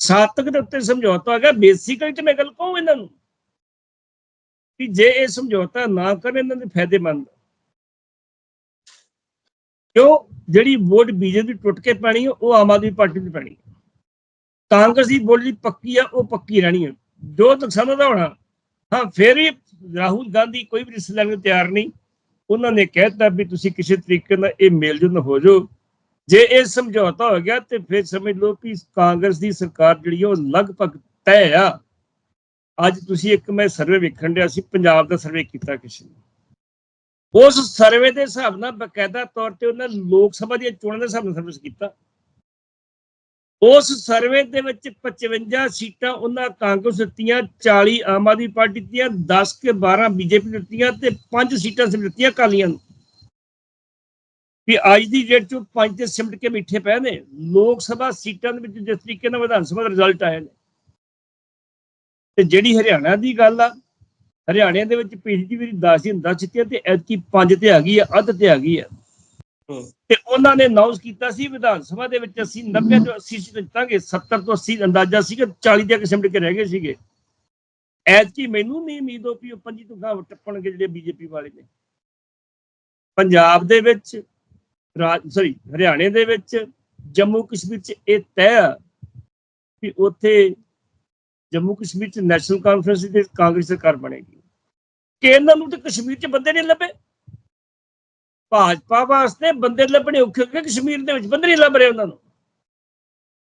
7 ਦੇ ਉੱਤੇ ਸਮਝੌਤਾ ਹੋ ਗਿਆ ਬੇਸਿਕਲੀ ਤੇ ਮੈਂ ਗੱਲ ਕਹੂੰ ਇਹਨਾਂ ਨੂੰ ਕਿ ਜੇ ਇਹ ਸਮਝੌਤਾ ਨਾ ਕਰਨ ਇਹਨਾਂ ਦੇ ਫਾਇਦੇਮੰਦ। ਕਿਉਂ? ਜਿਹੜੀ ਵੋਟ ਬੀਜੇਪੀ ਟੁੱਟ ਕੇ ਪੈਣੀ ਉਹ ਆਮ ਆਦਮੀ ਪਾਰਟੀ ਦੀ ਪੈਣੀ ਕਾਂਗਰਸ ਦੀ ਵੋਟ ਜਿਹੜੀ ਪੱਕੀ ਆ, ਉਹ ਪੱਕੀ ਰਹਿਣੀ ਹੈ ਜੋ ਨੁਕਸਾਨ ਉਹਦਾ ਹੋਣਾ। ਹਾਂ, ਫਿਰ ਵੀ ਰਾਹੁਲ ਗਾਂਧੀ ਕੋਈ ਵੀ ਰਿਸ਼ਤੇ ਲੈਣ ਨੂੰ ਤਿਆਰ ਨਹੀਂ। ਉਹਨਾਂ ਨੇ ਕਹਿਤਾ ਵੀ ਤੁਸੀਂ ਕਿਸੇ ਤਰੀਕੇ ਨਾਲ ਇਹ ਮੇਲ ਜੁਲ ਹੋ ਜਾਓ। ਜੇ ਇਹ ਸਮਝੌਤਾ ਹੋ ਗਿਆ ਤੇ ਫਿਰ ਸਮਝ ਲਓ ਕਿ ਕਾਂਗਰਸ ਦੀ ਸਰਕਾਰ ਜਿਹੜੀ ਆ, ਉਹ ਲਗਭਗ ਤੈਅ ਆ। ਅੱਜ ਤੁਸੀਂ ਇੱਕ ਮੈਂ ਸਰਵੇ ਵੇਖਣ ਡਿਆ ਸੀ, ਪੰਜਾਬ ਦਾ ਸਰਵੇ ਕੀਤਾ ਕਿਸੇ ਨੇ। ਉਸ ਸਰਵੇ ਦੇ ਹਿਸਾਬ ਨਾਲ ਬਕਾਇਦਾ ਤੌਰ ਤੇ ਉਹਨਾਂ ਲੋਕ ਸਭਾ ਦੀਆਂ ਚੋਣਾਂ ਦੇ ਹਿਸਾਬ ਨਾਲ ਸਰਵੇ ਕੀਤਾ। ਉਸ ਸਰਵੇ ਦੇ ਵਿੱਚ 55 ਸੀਟਾਂ ਉਹਨਾਂ ਕਾਂਗਰਸ ਦਿੱਤੀਆਂ 40 ਆਮ ਆਦਮੀ ਪਾਰਟੀ ਦਿੱਤੀਆਂ 10 ਕੇ 12 ਬੀਜੇਪੀ ਦਿੱਤੀਆਂ ਤੇ 5 ਸੀਟਾਂ ਸਿਮਟ ਦਿੱਤੀਆਂ ਕਾਲੀਆਂ ਨੂੰ। ਵੀ ਅੱਜ ਦੀ ਡੇਟ ਚ ਪੰਜ ਤੇ ਸਿਮਟ ਕੇ ਬੈਠੇ ਪਏ ਨੇ। ਲੋਕ ਸਭਾ ਸੀਟਾਂ ਦੇ ਵਿੱਚ ਜਿਸ ਤਰੀਕੇ ਨਾਲ ਵਿਧਾਨ ਸਭਾ ਦਾ ਰਿਜ਼ਲਟ ਆਇਆ ਨੇ। ਤੇ ਜਿਹੜੀ ਹਰਿਆਣਾ ਦੀ ਗੱਲ ਆ, ਹਰਿਆਣੇ ਦੇ ਵਿੱਚ ਪਿਛਲੀ ਵਾਰੀ 10 ਦੀਆਂ 10 ਜਿੱਤੀਆਂ ਤੇ ਐਤਕੀ 5 ਤੇ ਆ ਗਈ ਆ, ਅੱਧ ਤੇ ਆ ਗਈ ਆ। ਤੇ ਉਹਨਾਂ ਨੇ ਅਨਾਉਂਸ ਕੀਤਾ ਸੀ ਵਿਧਾਨ ਸਭਾ ਦੇ ਵਿੱਚ ਅਸੀਂ 90 ਤੋਂ 80 ਸੀਟ ਜਿੱਤਾਂਗੇ 70 ਤੋਂ 80 ਅੰਦਾਜ਼ਾ ਸੀਗਾ 40 ਦੇ ਕਿਸਮ ਕੇ ਰਹਿ ਗਏ ਸੀਗੇ। ਐਤਕੀ ਮੈਨੂੰ ਨਹੀਂ ਉਮੀਦ ਹੋ ਵੀ ਉਹ ਪੰਜੀ ਤੋਂ ਗਾਂ ਟੱਪਣਗੇ ਜਿਹੜੇ ਬੀਜੇਪੀ ਵਾਲੇ ਨੇ। ਪੰਜਾਬ ਦੇ ਵਿੱਚ, ਰਾਜ ਸੌਰੀ ਹਰਿਆਣੇ ਦੇ ਵਿੱਚ, ਜੰਮੂ ਕਸ਼ਮੀਰ ਚ ਇਹ ਤੈਅ ਆ ਕਿ ਉੱਥੇ ਜੰਮੂ ਕਸ਼ਮੀਰ ਚ ਨੈਸ਼ਨਲ ਕਾਨਫਰੰਸ ਦੀ ਕਾਂਗਰਸ ਸਰਕਾਰ ਬਣੇਗੀ। ਕਿ ਇਹਨਾਂ ਨੂੰ ਤੇ ਕਸ਼ਮੀਰ ਚ ਬੰਦੇ ਨਹੀਂ ਲੱਭੇ। ਭਾਜਪਾ ਵਾਸਤੇ ਬੰਦੇ ਲੱਭਣੇ ਔਖੇ ਹੋ ਗਏ ਕਸ਼ਮੀਰ ਦੇ ਵਿੱਚ, ਬੰਦੇ ਨਹੀਂ ਲੱਭ ਰਹੇ ਉਹਨਾਂ ਨੂੰ।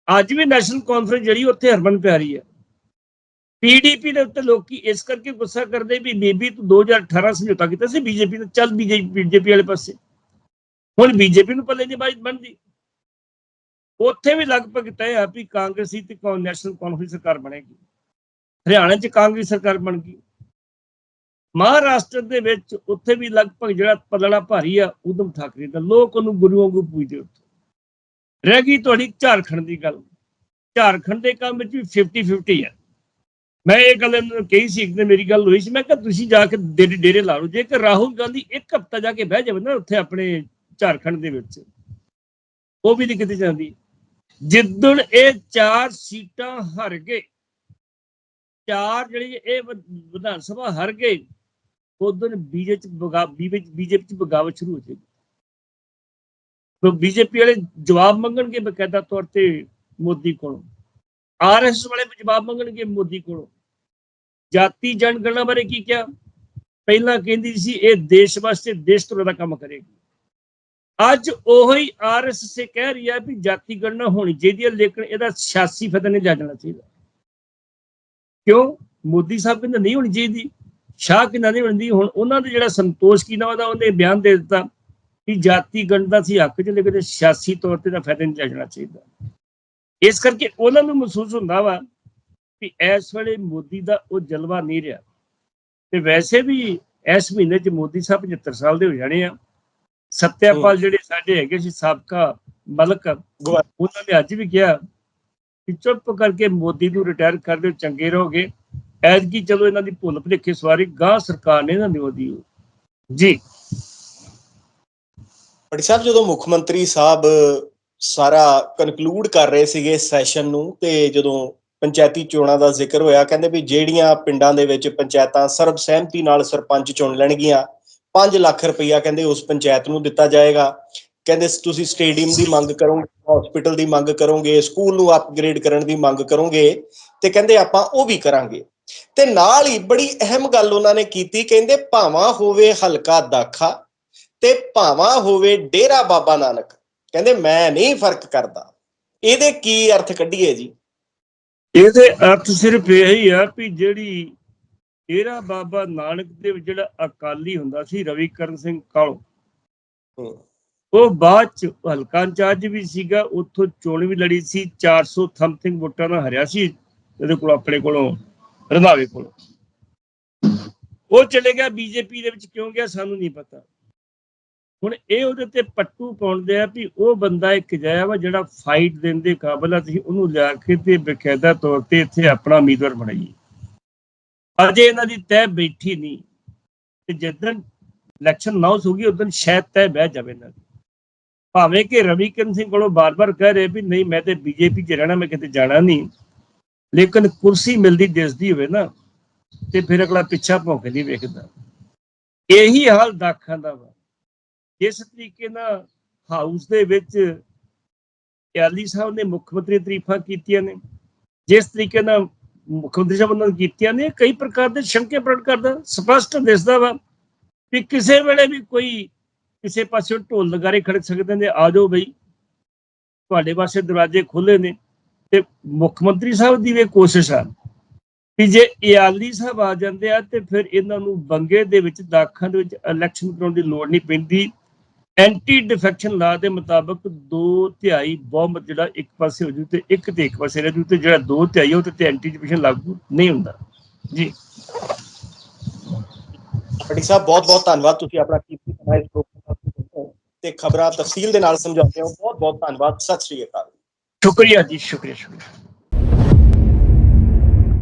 ਅੱਜ ਵੀ ਨੈਸ਼ਨਲ ਕਾਨਫਰੰਸ ਜਿਹੜੀ ਉੱਥੇ ਹਰਮਨ ਪਿਆਰੀ ਹੈ। ਪੀਡੀਪੀ ਦੇ ਉੱਤੇ ਲੋਕੀ ਇਸ ਕਰਕੇ ਗੁੱਸਾ ਕਰਦੇ ਵੀ ਬੀਬੀ ਤੂੰ 2018 ਸਮਝੌਤਾ ਕੀਤਾ ਸੀ ਬੀਜੇਪੀ ਨਾਲ ਚੱਲ ਬੀਜੇਪੀ ਬੀਜੇਪੀ ਵਾਲੇ ਪਾਸੇ। ਹੁਣ ਬੀਜੇਪੀ ਨੂੰ ਪੱਲੇ ਦੀ ਬਾਈ ਬਣਦੀ। ਉੱਥੇ ਵੀ ਲਗਭਗ ਤੈਅ ਆ ਵੀ ਕਾਂਗਰਸੀ ਤੇ ਨੈਸ਼ਨਲ ਕਾਨਫਰੰਸ ਸਰਕਾਰ ਬਣੇਗੀ। ਹਰਿਆਣਾ 'ਚ ਕਾਂਗਰਸ ਸਰਕਾਰ ਬਣ ਗਈ ਮਹਾਰਾਸ਼ਟਰ ਦੇ ਵਿੱਚ ਉੱਥੇ ਵੀ ਲਗਭਗ ਜਿਹੜਾ ਪਲੜਾ ਭਾਰੀ ਆ ਉਦਮ ਠਾਕਰੇ ਦਾ, ਲੋਕ ਉਹਨੂੰ ਗੁਰੂ ਵਾਂਗੂ ਪੂਜਦੇ ਉੱਥੇ। ਰਹਿ ਗਈ ਤੁਹਾਡੀ ਝਾਰਖੰਡ ਦੀ ਗੱਲ। ਝਾਰਖੰਡ ਦੇ ਕੰਮ ਵਿੱਚ ਵੀ 50 50 ਹੈ ਮੈਂ ਇਹ ਗੱਲ ਇਹਨਾਂ ਨੂੰ ਕਹੀ ਸੀ, ਇੱਕ ਦਿਨ ਮੇਰੀ ਗੱਲ ਹੋਈ ਸੀ, ਮੈਂ ਕਿਹਾ ਤੁਸੀਂ ਜਾ ਕੇ ਡੇਰੇ ਡੇਰੇ ਲਾ ਲਓ, ਜੇਕਰ ਰਾਹੁਲ ਗਾਂਧੀ ਇੱਕ ਹਫ਼ਤਾ ਜਾ ਕੇ ਬਹਿ ਜਾਵੇ ਨਾ ਉੱਥੇ ਆਪਣੇ ਝਾਰਖੰਡ ਦੇ ਵਿੱਚ, ਉਹ ਵੀ ਨਹੀਂ ਕਿਤੇ ਜਾਂਦੀ। ਜਿੱਦਣ ਇਹ ਚਾਰ ਸੀਟਾਂ ਹਰ ਗਏ, ਚਾਰ ਜਿਹੜੀ ਇਹ ਵਿਧਾਨ ਸਭਾ ਹਰ ਗਏ ਉਦੋਂ ਬੀਜੇਪੀ ਬੀਜੇਪੀ ਚ ਬਗਾਵਤ ਸ਼ੁਰੂ ਹੋ ਜਾਏਗੀ। ਤਾਂ ਬੀਜੇਪੀ ਵਾਲੇ ਜਵਾਬ ਮੰਗਣਗੇ ਬਕਾਇਦਾ ਤੌਰ ਤੇ ਮੋਦੀ ਕੋਲੋਂ। ਆਰਐਸ ਵਾਲੇ ਵੀ ਜਵਾਬ ਮੰਗਣਗੇ ਮੋਦੀ ਕੋਲੋਂ। ਜਾਤੀ ਜਨਗਣਨਾ ਬਾਰੇ ਕੀ ਕਿਹਾ? ਪਹਿਲਾਂ ਕਹਿੰਦੀ ਸੀ, ਇਹ ਦੇਸ਼ ਵਾਸਤੇ ਦੇਸ਼ ਤੋਂ ਦਾ ਕੰਮ ਕਰੇਗੀ। ਅੱਜ ਉਹੀ ਆਰਐਸਐਸ ਕਹਿ ਰਹੀ ਹੈ ਵੀ ਜਾਤੀ ਗਣਨਾ ਹੋਣੀ ਚਾਹੀਦੀ ਹੈ, ਲੇਕਿਨ ਇਹਦਾ ਸਿਆਸੀ ਫਾਇਦਾ ਨਹੀਂ ਜਾਣਾ ਚਾਹੀਦਾ। ਕਿਉਂ? ਮੋਦੀ ਸਾਹਿਬ ਕਹਿੰਦੇ ਨਹੀਂ ਹੋਣੀ ਚਾਹੀਦੀ। ਸ਼ਾਹ ਕਹਿੰਦਾ ਨਹੀਂ ਹੁੰਦੀ ਹੁਣ ਉਹਨਾਂ ਦੇ ਜਿਹੜਾ ਸੰਤੋਸ਼ ਕੀ ਨਾ ਉਹਦਾ? ਉਹਨੇ ਬਿਆਨ ਦੇ ਦਿੱਤਾ ਕਿ ਜਾਤੀ ਗਣਨਾ ਸੀ ਹੱਕ ਚ ਲੇਕਿਨ ਸਿਆਸੀ ਤੌਰ ਤੇ ਦਾ ਫਾਇਦਾ ਨਹੀਂ ਜਾਣਾ ਚਾਹੀਦਾ। ਇਸ ਕਰਕੇ ਉਹਨਾਂ ਨੂੰ ਮਹਿਸੂਸ ਹੁੰਦਾ ਵਾ ਕਿ ਇਸ ਵੇਲੇ ਮੋਦੀ ਦਾ ਉਹ ਜਲਵਾ ਨਹੀਂ ਰਿਹਾ। ਤੇ ਵੈਸੇ ਵੀ ਇਸ ਮਹੀਨੇ ਚ ਮੋਦੀ ਸਾਹਿਬ 75 ਸਾਲ ਦੇ ਹੋ ਜਾਣੇ ਆ। ਸਤਿਆਪਾਲ ਜਿਹੜੇ ਸਾਡੇ ਹੈਗੇ ਸੀ ਸਾਬਕਾ ਮਲਕ ਉਹਨਾਂ ਨੇ ਅੱਜ ਵੀ ਕਿਹਾ ਕਿ ਚੁੱਪ ਕਰਕੇ ਮੋਦੀ ਨੂੰ ਰਿਟਾਇਰ ਕਰ ਦਿਓ ਚੰਗੇ ਰਹੋਗੇ। ਐਤਕੀ ਚਲੋ ਇਹਨਾਂ ਦੀ ਭੁੱਲ ਭੁਲੇਖੇ ਸਵਾਰੀ ਗਾਂ ਸਰਕਾਰ ਨੇ ਇਹਨਾਂ ਦੀ ਉਹਦੀ ਜੀ। ਪਟੀ ਸਾਹਿਬ, ਜਦੋਂ ਮੁੱਖ ਮੰਤਰੀ ਸਾਹਿਬ ਸਾਰਾ ਕਨਕਲੂਡ ਕਰ ਰਹੇ ਸੀਗੇ ਸੈਸ਼ਨ ਨੂੰ ਤੇ ਜਦੋਂ ਪੰਚਾਇਤੀ ਚੋਣਾਂ ਦਾ ਜ਼ਿਕਰ ਹੋਇਆ, ਕਹਿੰਦੇ ਵੀ ਜਿਹੜੀਆਂ ਪਿੰਡਾਂ ਦੇ ਵਿੱਚ ਪੰਚਾਇਤਾਂ ਸਰਬਸਹਿਮਤੀ ਨਾਲ ਸਰਪੰਚ ਚੁਣ ਲੈਣਗੀਆਂ 5 ਲੱਖ ਰੁਪਈਆ ਕਹਿੰਦੇ ਉਸ ਪੰਚਾਇਤ ਨੂੰ ਦਿੱਤਾ ਜਾਏਗਾ। ਕਹਿੰਦੇ ਤੁਸੀਂ ਸਟੇਡੀਅਮ ਦੀ ਮੰਗ ਕਰੋਗੇ ਹਸਪੀਟਲ ਦੀ ਮੰਗ ਕਰੋਗੇ, ਸਕੂਲ ਨੂੰ ਅਪਗ੍ਰੇਡ ਕਰਨ ਦੀ ਮੰਗ ਕਰੋਗੇ ਤੇ ਕਹਿੰਦੇ ਆਪਾਂ ਉਹ ਵੀ ਕਰਾਂਗੇ। ਤੇ ਨਾਲ ਹੀ ਬੜੀ ਅਹਿਮ ਗੱਲ ਉਹਨਾਂ ਨੇ ਕੀਤੀ ਕਹਿੰਦੇ ਭਾਵਾਂ ਹੋਵੇ ਹਲਕਾ ਦਾਖਾ ਤੇ ਭਾਵਾਂ ਹੋਵੇ ਡੇਰਾ ਬਾਬਾ ਨਾਨਕ। ਕਹਿੰਦੇ ਮੈਂ ਨਹੀਂ ਫ਼ਰਕ ਕਰਦਾ। ਇਹਦੇ ਕੀ ਅਰਥ ਕੱਢੀਏ ਜੀ? ਇਹਦੇ ਅਰਥ ਸਿਰਫ ਇਹ ਹੀ ਆ ਵੀ ਜਿਹੜੀ ਇਹਰਾ ਬਾਬਾ ਨਾਨਕ ਦੇ ਵਿੱਚ ਜਿਹੜਾ ਅਕਾਲੀ ਹੁੰਦਾ ਸੀ ਰਵੀ ਕਰਨ ਸਿੰਘ ਕਾਲੋ ਉਹ ਬਾਅਦ ਚ ਹਲਕਾ ਇੰਚਾਰਜ ਵੀ ਸੀਗਾ ਉੱਥੋਂ ਚੋਣ ਵੀ ਲੜੀ ਸੀ 400 ਸਮਥਿੰਗ ਵੋਟਾਂ ਨਾਲ ਹਰਿਆ ਸੀ ਇਹਦੇ ਕੋਲ ਆਪਣੇ ਕੋਲੋਂ। ਰੰਧਾਵੇ ਕੋਲੋਂ। ਉਹ ਚਲੇ ਗਿਆ ਬੀਜੇਪੀ ਦੇ ਵਿੱਚ, ਕਿਉਂ ਗਿਆ ਸਾਨੂੰ ਨਹੀਂ ਪਤਾ। ਹੁਣ ਇਹ ਉਹਦੇ ਤੇ ਪੱਟੂ ਪਾਉਂਦੇ ਆ ਵੀ ਉਹ ਬੰਦਾ ਇੱਕ ਜਾਇਆ ਵਾ ਜਿਹੜਾ ਫਾਈਟ ਦੇਣ ਦੇ ਕਾਬਲ ਆ, ਤੁਸੀਂ ਉਹਨੂੰ ਲਿਆ ਕੇ ਤੇ ਬਕਾਇਦਾ ਤੌਰ ਤੇ ਇੱਥੇ ਆਪਣਾ ਉਮੀਦਵਾਰ ਬਣਾਈਏ। ਅਜੇ ਇਹਨਾਂ ਦੀ ਤੈਅ ਬੈਠੀ ਨਹੀਂ। ਤੇ ਜਦੋਂ ਇਲੈਕਸ਼ਨ ਅਨਾਉਂਸ ਹੋ ਗਈ, ਉਦੋਂ ਸ਼ਾਇਦ ਤੈਅ ਬਹਿ ਜਾਵੇ ਇਹਨਾਂ ਦੀ। ਭਾਵੇਂ ਕਿ ਰਵੀ ਕਿਰਨ ਸਿੰਘ ਕੋਲੋਂ ਬਾਰ-ਬਾਰ ਕਹਿ ਰਹੇ ਵੀ ਨਹੀਂ, ਮੈਂ ਤੇ ਬੀਜੇਪੀ 'ਚ ਰਹਿਣਾ, ਮੈਂ ਕਿਤੇ ਜਾਣਾ ਨਹੀਂ। ਲੇਕਿਨ ਕੁਰਸੀ ਮਿਲਦੀ ਦਿਸਦੀ ਹੋਵੇ ਨਾ, ਤੇ ਫਿਰ ਅਗਲਾ ਪਿੱਛਾ ਭੌਂਕ ਨਹੀਂ ਵੇਖਦਾ। ਇਹੀ ਹਾਲ ਦਾਖਾਂ ਦਾ ਵਾ। ਇਸ ਤਰੀਕੇ ਨਾਲ ਹਾਊਸ ਦੇ ਵਿੱਚ ਯਾਲੀ ਸਾਹਿਬ ਨੇ ਮੁੱਖ ਮੰਤਰੀ ਤਰੀਫਾਂ ਕੀਤੀਆਂ ਨੇ, ਜਿਸ ਤਰੀਕੇ ਨਾਲ ਮੁੱਖ ਮੰਤਰੀ ਸਾਹਿਬ ਉਹਨਾਂ ਨੇ ਕੀਤੀਆਂ ਨੇ, ਕਈ ਪ੍ਰਕਾਰ ਦੇ ਸ਼ੰਕੇ ਪ੍ਰਗਟ ਕਰਦਾ, ਸਪਸ਼ਟ ਦਿਸਦਾ ਵਾ ਕਿ ਕਿਸੇ ਵੇਲੇ ਵੀ ਕੋਈ ਕਿਸੇ ਪਾਸੇ ਢੋਲ ਨਗਾਰੇ ਖੜਕ ਸਕਦੇ ਨੇ, ਆ ਜਾਓ ਬਈ। ਤੁਹਾਡੇ ਪਾਸੇ ਦਰਵਾਜ਼ੇ ਖੁੱਲੇ ਨੇ। ਤੇ ਮੁੱਖ ਮੰਤਰੀ ਸਾਹਿਬ ਦੀ ਵੀ ਕੋਸ਼ਿਸ਼ ਆ ਕਿ ਜੇ ਇਆਲੀ ਸਾਹਿਬ ਆ ਜਾਂਦੇ ਆ ਤੇ ਫਿਰ ਇਹਨਾਂ ਨੂੰ ਬੰਗੇ ਦੇ ਵਿੱਚ ਦਾਖਾਂ ਦੇ ਵਿੱਚ ਇਲੈਕਸ਼ਨ ਕਰਾਉਣ ਦੀ ਲੋੜ ਨਹੀਂ ਪੈਂਦੀ। ਐਂਟੀ ਡਿਫੈਕਸ਼ਨ ਲਾ ਦੇ ਮੁਤਾਬਕ ਦੋ ਤਿਹਾਈ ਬਹੁਮਤ ਜਿਹੜਾ ਇੱਕ ਪਾਸੇ ਹੋ ਜੂ ਤੇ ਇੱਕ ਤੇ ਇੱਕ ਪਾਸੇ ਰਹਿ ਜੂ ਤੇ ਜਿਹੜਾ ਦੋ ਤਿਹਾਈ ਉਹ ਤੇ ਐਂਟੀ ਡਿਫੈਕਸ਼ਨ ਲਾਗੂ ਨਹੀਂ ਹੁੰਦਾ। ਜੀ। ਪਟੀ ਸਾਹਿਬ, ਬਹੁਤ ਬਹੁਤ ਧੰਨਵਾਦ ਤੁਸੀਂ ਆਪਣਾ ਕੀਮਤੀ ਸਮਾਂ ਇਸ ਪ੍ਰੋਗਰਾਮ ਤੇ ਖਬਰਾਂ ਤਫਸੀਲ ਦੇ ਨਾਲ ਸਮਝਾਉਂਦੇ ਹੋ। ਬਹੁਤ ਬਹੁਤ ਧੰਨਵਾਦ। ਸਤਿ ਸ਼੍ਰੀ ਅਕਾਲ। ਸ਼ੁਕਰੀਆ ਜੀ ਸ਼ੁਕਰੀਆ ਸ਼ੁਕਰੀਆ